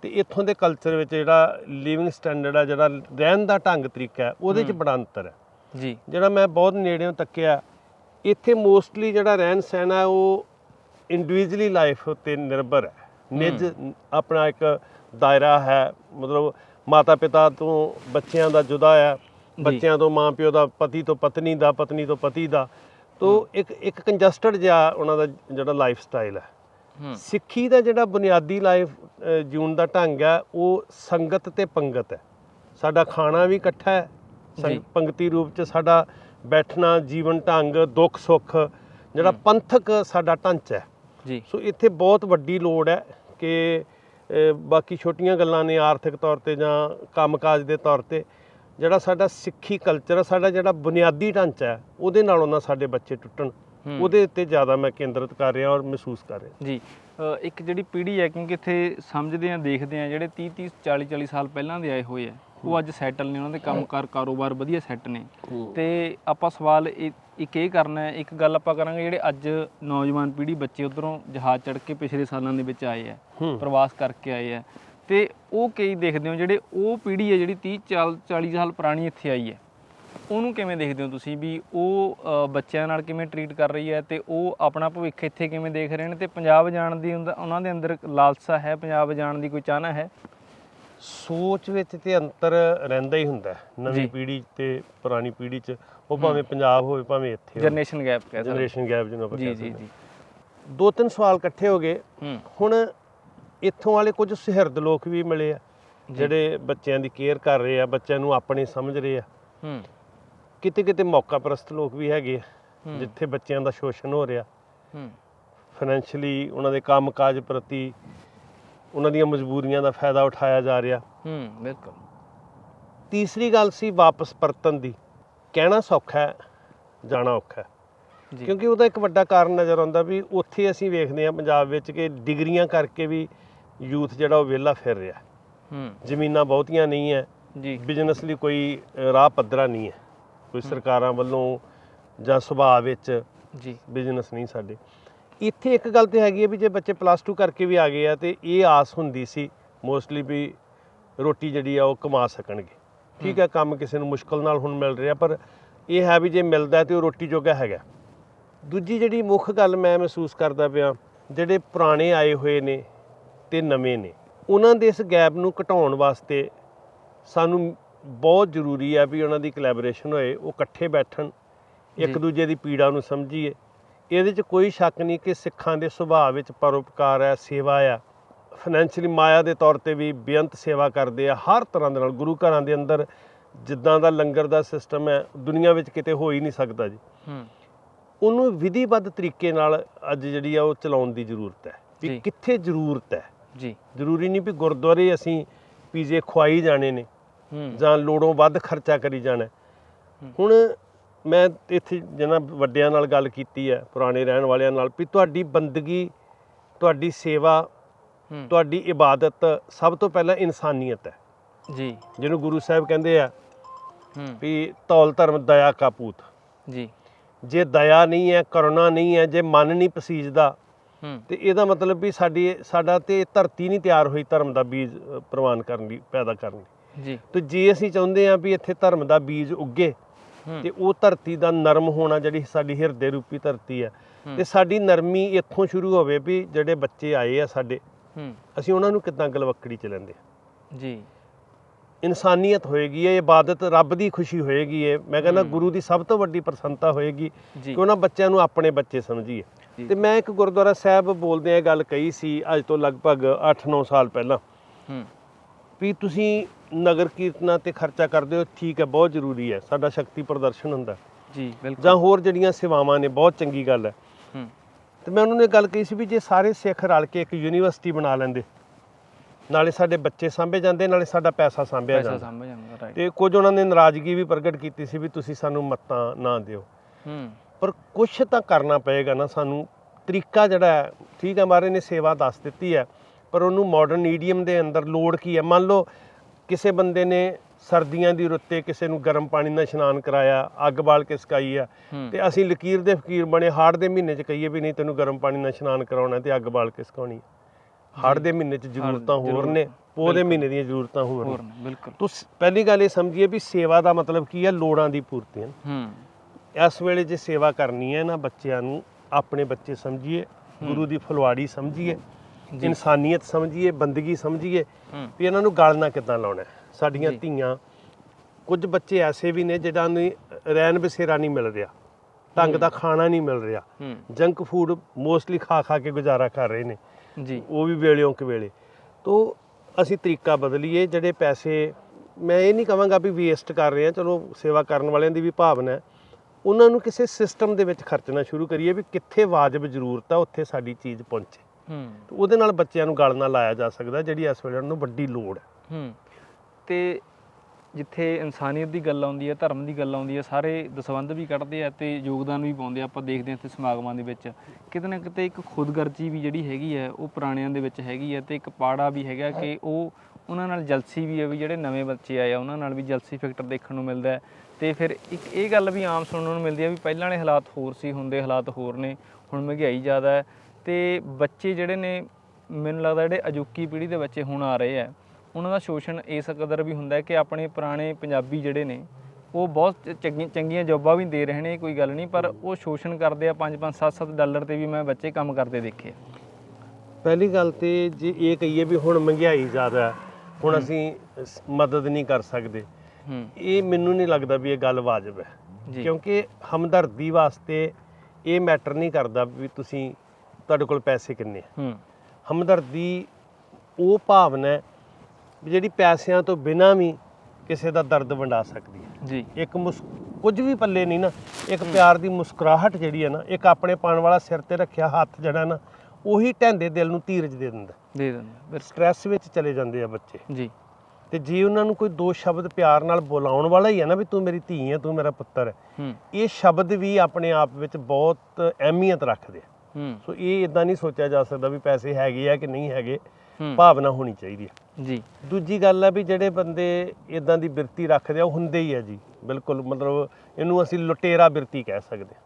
ਤੇ ਇੱਥੋਂ ਦੇ ਕਲਚਰ ਵਿੱਚ ਜਿਹੜਾ ਲਿਵਿੰਗ ਸਟੈਂਡਰਡ ਆ ਜਿਹੜਾ ਰਹਿਣ ਦਾ ਢੰਗ ਤਰੀਕਾ ਹੈ ਉਹਦੇ 'ਚ। ਬੜਾ ਅੰਤਰ ਹੈ। ਜੀ। ਜਿਹੜਾ ਮੈਂ ਬਹੁਤ ਨੇੜਿਓਂ ਤੱਕਿਆ ਇੱਥੇ ਮੋਸਟਲੀ ਜਿਹੜਾ ਰਹਿਣ ਸਹਿਣ ਹੈ ਉਹ ਇੰਡੀਵਿਜੂਅਲੀ ਲਾਈਫ ਉੱਤੇ ਨਿਰਭਰ ਹੈ। ਨਿੱਜ ਆਪਣਾ ਇੱਕ ਦਾਇਰਾ ਹੈ ਮਤਲਬ ਮਾਤਾ ਪਿਤਾ ਤੋਂ ਬੱਚਿਆਂ ਦਾ ਜੁਦਾ ਹੈ ਬੱਚਿਆਂ ਤੋਂ ਮਾਂ ਪਿਓ ਦਾ ਪਤੀ ਤੋਂ ਪਤਨੀ ਦਾ ਪਤਨੀ ਤੋਂ ਪਤੀ ਦਾ। ਤੋਂ ਇੱਕ ਇੱਕ ਕੰਜਸਟਡ ਜਿਹਾ ਉਹਨਾਂ ਦਾ ਜਿਹੜਾ ਲਾਈਫ ਸਟਾਈਲ ਹੂੰ। ਸਿੱਖੀ ਦਾ ਜਿਹੜਾ ਬੁਨਿਆਦੀ ਲਾਈਫ ਜੀਉਣ ਦਾ ਢੰਗ ਹੈ ਉਹ ਸੰਗਤ ਤੇ ਪੰਗਤ ਹੈ। ਸਾਡਾ ਖਾਣਾ ਵੀ ਇਕੱਠਾ ਹੈ। ਪੰਗਤੀ ਰੂਪ ਚ ਸਾਡਾ ਬੈਠਣਾ ਜੀਵਨ ਢੰਗ ਦੁੱਖ ਸੁੱਖ ਜਿਹੜਾ ਪੰਥਕ ਸਾਡਾ ਢਾਂਚਾ ਹੈ। ਜੀ। ਸੋ ਇੱਥੇ ਬਹੁਤ ਵੱਡੀ ਲੋੜ ਹੈ ਕਿ ਬਾਕੀ ਛੋਟੀਆਂ ਗੱਲਾਂ ਨੇ ਆਰਥਿਕ ਤੌਰ ਤੇ ਜਾਂ ਕੰਮਕਾਜ ਦੇ ਤੌਰ ਤੇ ਜਿਹੜਾ ਸਾਡਾ ਸਿੱਖੀ ਕਲਚਰ ਸਾਡਾ ਜਿਹੜਾ ਬੁਨਿਆਦੀ ਢਾਂਚਾ ਹੈ ਉਹਦੇ ਨਾਲੋਂ ਨਾ ਸਾਡੇ ਬੱਚੇ ਟੁੱਟਣ। ਉਹਦੇ ਉੱਤੇ ਜ਼ਿਆਦਾ ਮੈਂ ਕੇਂਦਰਿਤ ਕਰ ਰਿਹਾ ਔਰ ਮਹਿਸੂਸ ਕਰ ਰਿਹਾ। ਜੀ ਇੱਕ ਜਿਹੜੀ ਪੀੜ੍ਹੀ ਹੈ ਕਿਉਂਕਿ ਇੱਥੇ ਸਮਝਦੇ ਆ ਦੇਖਦੇ ਆ ਜਿਹੜੇ 30 30 40 40 ਸਾਲ ਪਹਿਲਾਂ ਦੇ ਆਏ ਹੋਏ ਆ ਉਹ ਅੱਜ ਸੈਟਲ ਨੇ ਉਹਨਾਂ ਦੇ ਕੰਮਕਾਰ ਕਾਰੋਬਾਰ ਵਧੀਆ ਸੈੱਟ ਨੇ। ਤੇ ਆਪਾਂ ਸਵਾਲ ਇੱਕ ਇਹ ਕਰਨਾ ਹੈ ਇੱਕ ਗੱਲ ਆਪਾਂ ਕਰਾਂਗੇ ਜਿਹੜੇ ਅੱਜ ਨੌਜਵਾਨ ਪੀੜ੍ਹੀ ਬੱਚੇ ਉਧਰੋਂ ਜਹਾਜ਼ ਚੜ੍ਹ ਕੇ ਪਿਛਲੇ ਸਾਲਾਂ ਦੇ ਵਿੱਚ ਆਏ ਆ। ਪ੍ਰਵਾਸ ਕਰਕੇ ਆਏ ਆ ਤੇ ਉਹ ਕਈ ਦੇਖਦੇ ਹੋ ਜਿਹੜੇ ਉਹ ਪੀੜ੍ਹੀ ਹੈ ਜਿਹੜੀ 30 ਚਾਲ- 40 ਸਾਲ ਪੁਰਾਣੀ ਇੱਥੇ ਆਈ ਹੈ ਉਹਨੂੰ ਕਿਵੇਂ ਦੇਖਦੇ ਹੋ ਤੁਸੀਂ ਵੀ ਉਹ ਬੱਚਿਆਂ ਨਾਲ ਕਿਵੇਂ ਟਰੀਟ ਕਰ ਰਹੀ ਹੈ ਤੇ ਉਹ ਆਪਣਾ ਭਵਿੱਖ ਇੱਥੇ ਕਿਵੇਂ ਦੇਖ ਰਹੇ ਨੇ? ਤੇ ਪੰਜਾਬ ਜਾਣ ਦੀ ਉਹਨਾਂ ਦੇ ਅੰਦਰ ਲਾਲਸਾ ਹੈ? ਪੰਜਾਬ ਜਾਣ ਦੀ ਕੋਈ ਚਾਹਨਾ ਹੈ? ਸੋਚ ਵਿੱਚ ਤੇ ਅੰਤਰ ਰਹਿੰਦਾ ਹੀ ਹੁੰਦਾ। ਜੀ। ਨਵੀਂ ਪੀੜ੍ਹੀ ਤੇ ਪੁਰਾਣੀ ਪੀੜ੍ਹੀ 'ਚ ਉਹ ਭਾਵੇਂ ਪੰਜਾਬ ਹੋਵੇ ਭਾਵੇਂ ਇੱਥੇ ਹੋਵੇ। ਜਨਰੇਸ਼ਨ ਗੈਪ ਕਹਿ ਸਕਦੇ ਜਨਰੇਸ਼ਨ ਗੈਪ ਜਿਹਨੂੰ ਆਪਾਂ ਜੀ ਕਹਿ ਜੀ ਜੀ। ਹਾਂ। ਦੋ ਤਿੰਨ ਸਵਾਲ ਇਕੱਠੇ ਹੋ ਗਏ। ਹੁਣ ਇੱਥੋਂ ਵਾਲੇ ਕੁਝ ਸੁਹਿਰਦ ਲੋਕ ਵੀ ਮਿਲੇ ਆ ਜੀ। ਜਿਹੜੇ ਬੱਚਿਆਂ ਦੀ ਕੇਅਰ ਕਰ ਰਹੇ ਆ ਬੱਚਿਆਂ ਨੂੰ ਆਪਣੇ ਸਮਝ ਰਹੇ ਆ। ਹੂੰ। ਕਿਤੇ ਕਿਤੇ ਮੌਕਾ ਪ੍ਰਸਤ ਲੋਕ ਵੀ ਹੈਗੇ ਆ। ਜਿੱਥੇ ਬੱਚਿਆਂ ਦਾ ਸ਼ੋਸ਼ਣ ਹੋ ਰਿਹਾ। ਹੂੰ। ਫਾਈਨੈਂਸ਼ੀਅਲੀ ਉਹਨਾਂ ਦੇ ਕੰਮਕਾਜ ਪ੍ਰਤੀ ਉਹਨਾਂ ਦੀਆਂ ਮਜਬੂਰੀਆਂ ਦਾ ਫਾਇਦਾ ਉਠਾਇਆ ਜਾ ਰਿਹਾ। ਹੂੰ ਬਿਲਕੁਲ। ਤੀਸਰੀ ਗੱਲ ਸੀ ਵਾਪਸ ਪਰਤਣ ਦੀ। ਕਹਿਣਾ ਸੌਖਾ ਹੈ ਜਾਣਾ ਔਖਾ ਹੈ। ਕਿਉਂਕਿ ਉਹਦਾ ਇੱਕ ਵੱਡਾ ਕਾਰਨ ਨਜ਼ਰ ਆਉਂਦਾ ਵੀ ਉੱਥੇ ਅਸੀਂ ਵੇਖਦੇ ਹਾਂ ਪੰਜਾਬ ਵਿੱਚ ਕਿ ਡਿਗਰੀਆਂ ਕਰਕੇ ਵੀ ਯੂਥ ਜਿਹੜਾ ਉਹ ਵਿਹਲਾ ਫਿਰ ਰਿਹਾ। ਹੂੰ। ਜ਼ਮੀਨਾਂ ਬਹੁਤੀਆਂ ਨਹੀਂ ਹੈ। ਜੀ। ਬਿਜ਼ਨਸ ਲਈ ਕੋਈ ਰਾਹ ਪੱਧਰਾ ਨਹੀਂ ਹੈ। ਕੋਈ ਸਰਕਾਰਾਂ ਵੱਲੋਂ ਜਾਂ ਸੁਭਾਅ ਵਿੱਚ ਜੀ। ਬਿਜ਼ਨਸ ਨਹੀਂ ਸਾਡੇ। ਇੱਥੇ ਇੱਕ ਗੱਲ ਤੇ ਹੈਗੀ ਹੈ ਵੀ ਜੇ ਬੱਚੇ ਪਲੱਸ 2 ਕਰਕੇ ਵੀ ਆ ਗਏ ਆ ਤੇ ਇਹ ਆਸ ਹੁੰਦੀ ਸੀ ਮੋਸਟਲੀ ਵੀ ਰੋਟੀ ਜਿਹੜੀ ਆ ਉਹ ਕਮਾ ਸਕਣਗੇ। ਠੀਕ ਹੈ ਕੰਮ ਕਿਸੇ ਨੂੰ ਮੁਸ਼ਕਲ ਨਾਲ ਹੁਣ ਮਿਲ ਰਿਹਾ ਪਰ ਇਹ ਹੈ ਵੀ ਜੇ ਮਿਲਦਾ ਤੇ ਉਹ ਰੋਟੀ ਜੋਗਾ ਹੈਗਾ। ਦੂਜੀ ਜਿਹੜੀ ਮੁੱਖ ਗੱਲ ਮੈਂ ਮਹਿਸੂਸ ਕਰਦਾ ਪਿਆ ਜਿਹੜੇ ਪੁਰਾਣੇ ਆਏ ਹੋਏ ਨੇ ਤੇ ਨਵੇਂ ਨੇ ਉਹਨਾਂ ਦੇ ਇਸ ਗੈਪ ਨੂੰ ਘਟਾਉਣ ਵਾਸਤੇ ਸਾਨੂੰ ਬਹੁਤ ਜ਼ਰੂਰੀ ਹੈ ਵੀ ਉਹਨਾਂ ਦੀ ਕੋਲੈਬੋਰੇਸ਼ਨ ਹੋਏ ਉਹ ਇਕੱਠੇ ਬੈਠਣ ਇੱਕ। ਦੂਜੇ ਦੀ ਪੀੜਾ ਨੂੰ ਸਮਝੀਏ। ਇਹਦੇ 'ਚ ਕੋਈ ਸ਼ੱਕ ਨਹੀਂ ਕਿ ਸਿੱਖਾਂ ਦੇ ਸੁਭਾਅ ਵਿੱਚ ਪਰਉਪਕਾਰ ਹੈ ਸੇਵਾ ਆ। ਫਾਈਨੈਂਸ਼ੀਅਲੀ ਮਾਇਆ ਦੇ ਤੌਰ ਤੇ ਵੀ ਬੇਅੰਤ ਸੇਵਾ ਕਰਦੇ ਆ ਹਰ ਤਰ੍ਹਾਂ ਦੇ ਨਾਲ ਗੁਰੂ ਘਰਾਂ ਦੇ ਅੰਦਰ ਜਿੱਦਾਂ ਦਾ ਲੰਗਰ ਦਾ ਸਿਸਟਮ ਹੈ ਦੁਨੀਆ ਵਿੱਚ ਕਿਤੇ ਹੋ ਹੀ ਨਹੀਂ ਸਕਦਾ ਜੀ। ਹੂੰ। ਉਹਨੂੰ ਵਿਧੀਬੱਧ ਤਰੀਕੇ ਨਾਲ ਅੱਜ ਜਿਹੜੀ ਆ ਉਹ ਚਲਾਉਣ ਦੀ ਜ਼ਰੂਰਤ ਹੈ। ਵੀ ਕਿੱਥੇ ਜ਼ਰੂਰਤ ਹੈ। ਜੀ। ਜ਼ਰੂਰੀ ਨਹੀਂ ਵੀ ਗੁਰਦੁਆਰੇ ਅਸੀਂ ਪੀਜ਼ੇ ਖਵਾਈ ਜਾਣੇ ਨੇ। ਜਾਂ ਲੋੜੋਂ ਵੱਧ ਖਰਚਾ ਕਰੀ ਜਾਣਾ। ਹੁਣ ਮੈਂ ਇੱਥੇ ਜਿਹਨਾਂ ਵੱਡਿਆਂ ਨਾਲ ਗੱਲ ਕੀਤੀ ਹੈ ਪੁਰਾਣੇ ਰਹਿਣ ਵਾਲਿਆਂ ਨਾਲ ਵੀ ਤੁਹਾਡੀ ਬੰਦਗੀ ਤੁਹਾਡੀ ਸੇਵਾ ਤੁਹਾਡੀ ਇਬਾਦਤ ਸਭ ਤੋਂ ਪਹਿਲਾਂ ਇਨਸਾਨੀਅਤ ਹੈ। ਜੀ। ਜਿਹਨੂੰ ਗੁਰੂ ਸਾਹਿਬ ਕਹਿੰਦੇ ਆ ਵੀ ਧੌਲ ਧਰਮ ਦਇਆ ਕਾ ਪੂਤ। ਜੀ। ਜੇ ਦਇਆ ਨਹੀਂ ਹੈ ਕਰੁਣਾ ਨਹੀਂ ਹੈ ਜੇ ਮਨ ਨਹੀਂ ਪਸੀਜਦਾ ਤੇ ਇਹਦਾ ਮਤਲਬ ਵੀ ਸਾਡੀ ਸਾਡਾ ਤੇ ਧਰਤੀ ਨਹੀਂ ਤਿਆਰ ਹੋਈ ਧਰਮ ਦਾ ਬੀਜ ਪ੍ਰਵਾਨ ਕਰਨ ਲਈ ਪੈਦਾ ਕਰਨ ਲਈ ਜੀ। ਤੇ ਜੇ ਅਸੀਂ ਚਾਹੁੰਦੇ ਹਾਂ ਵੀ ਇੱਥੇ ਧਰਮ ਦਾ ਬੀਜ ਉੱਗੇ ਤੇ ਉਹ ਧਰਤੀ ਦਾ ਨਰਮ ਹੋਣਾ ਜਿਹੜੀ ਸਾਡੀ ਹਿਰਦੇ ਰੂਪੀ ਧਰਤੀ ਹੈ। ਤੇ ਸਾਡੀ ਨਰਮੀ ਇੱਥੋਂ ਸ਼ੁਰੂ ਹੋਵੇ ਵੀ ਜਿਹੜੇ ਬੱਚੇ ਆਏ ਆ ਸਾਡੇ ਅਸੀਂ ਉਹਨਾਂ ਨੂੰ ਕਿੱਦਾਂ ਗਲਵੱਕੜੀ ਚ ਲੈਂਦੇ ਆ ਜੀ। ਇਨਸਾਨੀਅਤ ਹੋਏਗੀ ਇਹ ਇਬਾਦਤ ਰੱਬ ਦੀ ਖੁਸ਼ੀ ਹੋਏਗੀ ਇਹ ਮੈਂ ਕਹਿੰਦਾ। ਗੁਰੂ ਦੀ ਸਭ ਤੋਂ ਵੱਡੀ ਪ੍ਰਸੰਨਤਾ ਹੋਏਗੀ ਕਿ ਉਹਨਾਂ ਬੱਚਿਆਂ ਨੂੰ ਆਪਣੇ ਬੱਚੇ ਸਮਝੀਏ। ਤੇ ਮੈਂ ਇੱਕ ਗੁਰਦੁਆਰਾ ਸਾਹਿਬ ਬੋਲਦੇ ਆ ਗੱਲ ਕਹੀ ਸੀ ਅੱਜ ਤੋਂ ਲਗਭਗ 8-9 ਸਾਲ ਪਹਿਲਾਂ। ਵੀ ਤੁਸੀਂ ਨਗਰ ਕੀਰਤਨਾਂ ਤੇ ਖਰਚਾ ਕਰਦੇ ਹੋ ਠੀਕ ਹੈ ਬਹੁਤ ਜ਼ਰੂਰੀ ਹੈ ਸਾਡਾ ਸ਼ਕਤੀ ਪ੍ਰਦਰਸ਼ਨ ਹੁੰਦਾ ਜੀ ਬਿਲਕੁਲ। ਜਾਂ ਹੋਰ ਜਿਹੜੀਆਂ ਸੇਵਾਵਾਂ ਨੇ ਬਹੁਤ ਚੰਗੀ ਗੱਲ ਹੈ। ਹੂੰ। ਤੇ ਮੈਂ ਉਹਨਾਂ ਨੂੰ ਇਹ ਗੱਲ ਕਹੀ ਸੀ ਵੀ ਜੇ ਸਾਰੇ ਸਿੱਖ ਰਲ ਕੇ ਇੱਕ ਯੂਨੀਵਰਸਿਟੀ ਬਣਾ ਲੈਂਦੇ ਨਾਲੇ ਸਾਡੇ ਬੱਚੇ ਸਾਂਭੇ ਜਾਂਦੇ ਨਾਲੇ ਸਾਡਾ ਪੈਸਾ ਸਾਂਭਿਆ ਪੈਸਾ ਜਾਂਦਾ। ਸਮਝ ਜਾਂਦਾ ਰਾਈਟ ਤੇ ਕੁਝ ਉਹਨਾਂ ਨੇ ਨਾਰਾਜ਼ਗੀ ਵੀ ਪ੍ਰਗਟ ਕੀਤੀ ਸੀ ਵੀ ਤੁਸੀਂ ਸਾਨੂੰ ਮੱਤਾਂ ਨਾ ਦਿਓ। ਹੂੰ। ਪਰ ਕੁਛ ਤਾਂ ਕਰਨਾ ਪਏਗਾ ਨਾ ਸਾਨੂੰ ਤਰੀਕਾ ਜਿਹੜਾ ਹੈ ਠੀਕ ਹੈ ਮਾਰੇ ਨੇ ਸੇਵਾ ਦੱਸ ਦਿੱਤੀ ਹੈ ਪਰ ਉਹਨੂੰ ਮਾਡਰਨ ਈਡੀਅਮ ਦੇ ਅੰਦਰ ਲੋੜ ਕੀ ਹੈ? ਮੰਨ ਲਓ ਕਿਸੇ ਬੰਦੇ ਨੇ ਸਰਦੀਆਂ ਦੀ ਰੁੱਤੇ ਕਿਸੇ ਨੂੰ ਗਰਮ ਪਾਣੀ ਨਾਲ ਇਸ਼ਨਾਨ ਕਰਾਇਆ ਅੱਗ ਬਾਲ ਕੇ ਸਕਾਈ ਆ ਤੇ ਅਸੀਂ ਲਕੀਰ ਦੇ ਫਕੀਰ ਬਣੇ ਹਾੜ ਦੇ ਮਹੀਨੇ 'ਚ ਕਹੀਏ ਵੀ ਨਹੀਂ ਤੈਨੂੰ ਗਰਮ ਪਾਣੀ ਨਾਲ ਇਸ਼ਨਾਨ ਕਰਾਉਣਾ ਤੇ ਅੱਗ ਬਾਲ ਕੇ ਸਕਾਉਣੀ ਹਾੜ ਦੇ ਮਹੀਨੇ 'ਚ ਜ਼ਰੂਰਤਾਂ ਹੋਰ ਨੇ ਪੋਹ ਦੇ ਮਹੀਨੇ ਦੀਆਂ ਜ਼ਰੂਰਤਾਂ ਹੋਰ ਨੇ। ਬਿਲਕੁਲ। ਤੁਸੀਂ ਪਹਿਲੀ ਗੱਲ ਇਹ ਸਮਝੀਏ ਵੀ ਸੇਵਾ ਦਾ ਮਤਲਬ ਕੀ ਹੈ ਲੋੜਾਂ ਦੀ ਪੂਰਤੀ ਹੈ ਹੂੰ। ਇਸ ਵੇਲੇ ਜੇ ਸੇਵਾ ਕਰਨੀ ਹੈ ਨਾ ਬੱਚਿਆਂ ਨੂੰ ਆਪਣੇ ਬੱਚੇ ਸਮਝੀਏ ਗੁਰੂ ਦੀ ਫੁਲਵਾੜੀ ਸਮਝੀਏ। ਇਨਸਾਨੀਅਤ ਸਮਝੀਏ ਬੰਦਗੀ ਸਮਝੀਏ ਵੀ ਇਹਨਾਂ ਨੂੰ ਗਲ ਨਾ ਕਿੱਦਾਂ ਲਾਉਣਾ। ਸਾਡੀਆਂ। ਧੀਆਂ ਕੁਝ ਬੱਚੇ ਐਸੇ ਵੀ ਨੇ ਜਿਹੜਾ ਨੂੰ ਰਹਿਣ ਬਸੇਰਾ ਨਹੀਂ ਮਿਲ ਰਿਹਾ ਢੰਗ ਦਾ ਖਾਣਾ ਨਹੀਂ ਮਿਲ ਰਿਹਾ ਜੰਕ ਫੂਡ ਮੋਸਟਲੀ ਖਾ ਖਾ ਕੇ ਗੁਜ਼ਾਰਾ ਕਰ ਰਹੇ ਨੇ। ਜੀ। ਉਹ ਵੀ ਵੇਲਿਓਂ ਕਿ ਵੇਲੇ। ਤੋਂ ਅਸੀਂ ਤਰੀਕਾ ਬਦਲੀਏ ਜਿਹੜੇ ਪੈਸੇ ਮੈਂ ਇਹ ਨਹੀਂ ਕਹਾਂਗਾ ਵੀ ਵੇਸਟ ਕਰ ਰਹੇ ਆ ਚਲੋ ਸੇਵਾ ਕਰਨ ਵਾਲਿਆਂ ਦੀ ਵੀ ਭਾਵਨਾ ਹੈ। ਉਹਨਾਂ ਨੂੰ ਕਿਸੇ ਸਿਸਟਮ ਦੇ ਵਿੱਚ ਖਰਚਣਾ ਸ਼ੁਰੂ ਕਰੀਏ ਵੀ ਕਿੱਥੇ ਵਾਜਬ ਜ਼ਰੂਰਤ ਆ ਉੱਥੇ ਸਾਡੀ ਚੀਜ਼ ਪਹੁੰਚੇ। ਹੂੰ। ਤੇ ਉਹਦੇ ਨਾਲ ਬੱਚਿਆਂ ਨੂੰ ਗਲ ਨਾਲ ਲਾਇਆ ਜਾ ਸਕਦਾ ਜਿਹੜੀ ਇਸ ਵੇਲੇ ਉਹਨਾਂ ਨੂੰ ਵੱਡੀ ਲੋੜ ਹੈ। ਹੂੰ। ਤੇ ਜਿੱਥੇ ਇਨਸਾਨੀਅਤ ਦੀ ਗੱਲ ਆਉਂਦੀ ਹੈ ਧਰਮ ਦੀ ਗੱਲ ਆਉਂਦੀ ਹੈ ਸਾਰੇ ਦਸਵੰਧ ਵੀ ਕੱਢਦੇ ਆ ਤੇ ਯੋਗਦਾਨ ਵੀ ਪਾਉਂਦੇ ਆ ਆਪਾਂ ਦੇਖਦੇ ਹਾਂ ਇੱਥੇ ਸਮਾਗਮਾਂ ਦੇ ਵਿੱਚ। ਕਿਤੇ ਨਾ ਕਿਤੇ ਇੱਕ ਖੁਦਗਰਜੀ ਵੀ ਜਿਹੜੀ ਹੈਗੀ ਹੈ ਉਹ ਪੁਰਾਣਿਆਂ ਦੇ ਵਿੱਚ ਹੈਗੀ ਹੈ ਤੇ ਇੱਕ ਪਾੜਾ ਵੀ ਹੈਗਾ ਕਿ ਉਹ ਉਹਨਾਂ ਨਾਲ ਜਲਸੀ ਵੀ ਹੈ ਵੀ ਜਿਹੜੇ ਨਵੇਂ ਬੱਚੇ ਆਏ ਆ ਉਹਨਾਂ ਨਾਲ ਵੀ ਜਲਸੀ ਫੈਕਟਰ ਦੇਖਣ ਨੂੰ ਮਿਲਦਾ ਹੈ। ਤੇ ਫਿਰ ਇੱਕ ਇਹ ਗੱਲ ਵੀ ਆਮ ਸੁਣਨ ਨੂੰ ਮਿਲਦੀ ਹੈ ਵੀ ਪਹਿਲਾਂ ਵਾਲੇ ਹਾਲਾਤ ਹੋਰ ਸੀ ਹੁੰਦੇ ਹਾਲਾਤ ਹੋਰ ਨੇ ਹੁਣ ਮਹਿੰਗਾਈ ਜ਼ਿਆਦਾ ਹੈ। ਤੇ ਬੱਚੇ ਜਿਹੜੇ ਨੇ ਮੈਨੂੰ ਲੱਗਦਾ ਜਿਹੜੇ ਅਜੋਕੀ ਪੀੜ੍ਹੀ ਦੇ ਬੱਚੇ ਹੁਣ ਆ ਰਹੇ ਆ ਉਹਨਾਂ ਦਾ ਸ਼ੋਸ਼ਣ ਇਸ ਕਦਰ ਵੀ ਹੁੰਦਾ ਕਿ ਆਪਣੇ ਪੁਰਾਣੇ ਪੰਜਾਬੀ ਜਿਹੜੇ ਨੇ ਉਹ ਬਹੁਤ ਚੰਗੀ ਚੰਗੀਆਂ ਜੌਬਾਂ ਵੀ ਦੇ ਰਹੇ ਨੇ ਕੋਈ ਗੱਲ ਨਹੀਂ ਪਰ ਉਹ ਸ਼ੋਸ਼ਣ ਕਰਦੇ ਆ 5 5 7 7 ਡਾਲਰ ਤੇ ਵੀ ਮੈਂ ਬੱਚੇ ਕੰਮ ਕਰਦੇ ਦੇਖੇ। ਪਹਿਲੀ ਗੱਲ ਤੇ ਜੇ ਇਹ ਕਹੀਏ ਵੀ ਹੁਣ ਮਹਿੰਗਾਈ ਜ਼ਿਆਦਾ ਹੈ ਹੁਣ ਅਸੀਂ ਮਦਦ ਨਹੀਂ ਕਰ ਸਕਦੇ। ਇਹ ਮੈਨੂੰ ਨਹੀਂ ਲੱਗਦਾ ਵੀ ਇਹ ਗੱਲ ਵਾਜਬ ਹੈ ਕਿਉਂਕਿ ਹਮਦਰਦੀ ਵਾਸਤੇ ਇਹ ਮੈਟਰ ਨਹੀਂ ਕਰਦਾ ਵੀ ਤੁਸੀਂ ਤੁਹਾਡੇ ਕੋਲ ਪੈਸੇ ਕਿੰਨੇ ਆ? ਹੂੰ। ਹਮਦਰਦੀ ਉਹ ਭਾਵਨਾ ਹੈ ਵੀ ਜਿਹੜੀ ਪੈਸਿਆਂ ਤੋਂ ਬਿਨਾਂ ਵੀ ਕਿਸੇ ਦਾ ਦਰਦ ਵੰਡਾ ਸਕਦੀ ਹੈ। ਜੀ। ਇੱਕ ਮੁਸ ਕੁਝ ਵੀ ਪੱਲੇ ਨਹੀਂ ਨਾ ਇੱਕ ਪਿਆਰ ਦੀ ਮੁਸਕਰਾਹਟ ਜਿਹੜੀ ਹੈ ਨਾ ਇੱਕ ਆਪਣੇ ਪਾਣ ਵਾਲਾ ਸਿਰ ਤੇ ਰੱਖਿਆ ਹੱਥ ਜਿਹੜਾ ਨਾ ਉਹੀ ਢੈਂਦੇ ਦਿਲ ਨੂੰ ਧੀਰਜ ਦੇ ਦਿੰਦਾ। ਦੇ ਦਿੰਦੇ ਸਟ੍ਰੈਸ ਵਿੱਚ ਚਲੇ ਜਾਂਦੇ ਆ ਬੱਚੇ। ਜੀ। ਤੇ ਜੇ ਉਹਨਾਂ ਨੂੰ ਕੋਈ ਦੋ ਸ਼ਬਦ ਪਿਆਰ ਨਾਲ ਬੁਲਾਉਣ ਵਾਲਾ ਹੀ ਹੈ ਨਾ ਵੀ ਤੂੰ ਮੇਰੀ ਧੀ ਹੈ ਤੂੰ ਮੇਰਾ ਪੁੱਤਰ ਹੈ। ਇਹ ਸ਼ਬਦ ਵੀ ਆਪਣੇ ਆਪ ਵਿੱਚ ਬਹੁਤ ਅਹਿਮੀਅਤ ਰੱਖਦੇ ਆ। ਸੋ ਇਹ ਇਦਾਂ ਨਹੀਂ ਸੋਚਿਆ ਜਾ ਸਕਦਾ ਵੀ ਪੈਸੇ ਹੈਗੇ ਆ ਕਿ ਨਹੀਂ ਹੈਗੇ। ਭਾਵਨਾ ਹੋਣੀ ਚਾਹੀਦੀ ਹੈ ਜੀ। ਦੂਜੀ ਗੱਲ ਹੈ ਵੀ ਜਿਹੜੇ ਬੰਦੇ ਇਦਾਂ ਦੀ ਬਿਰਤੀ ਰੱਖਦੇ ਆ ਉਹ ਹੁੰਦੇ ਹੀ ਆ ਜੀ। ਬਿਲਕੁਲ ਮਤਲਬ ਇਹਨੂੰ ਅਸੀਂ ਲੁਟੇਰਾ ਬਿਰਤੀ ਕਹਿ ਸਕਦੇ ਹਾਂ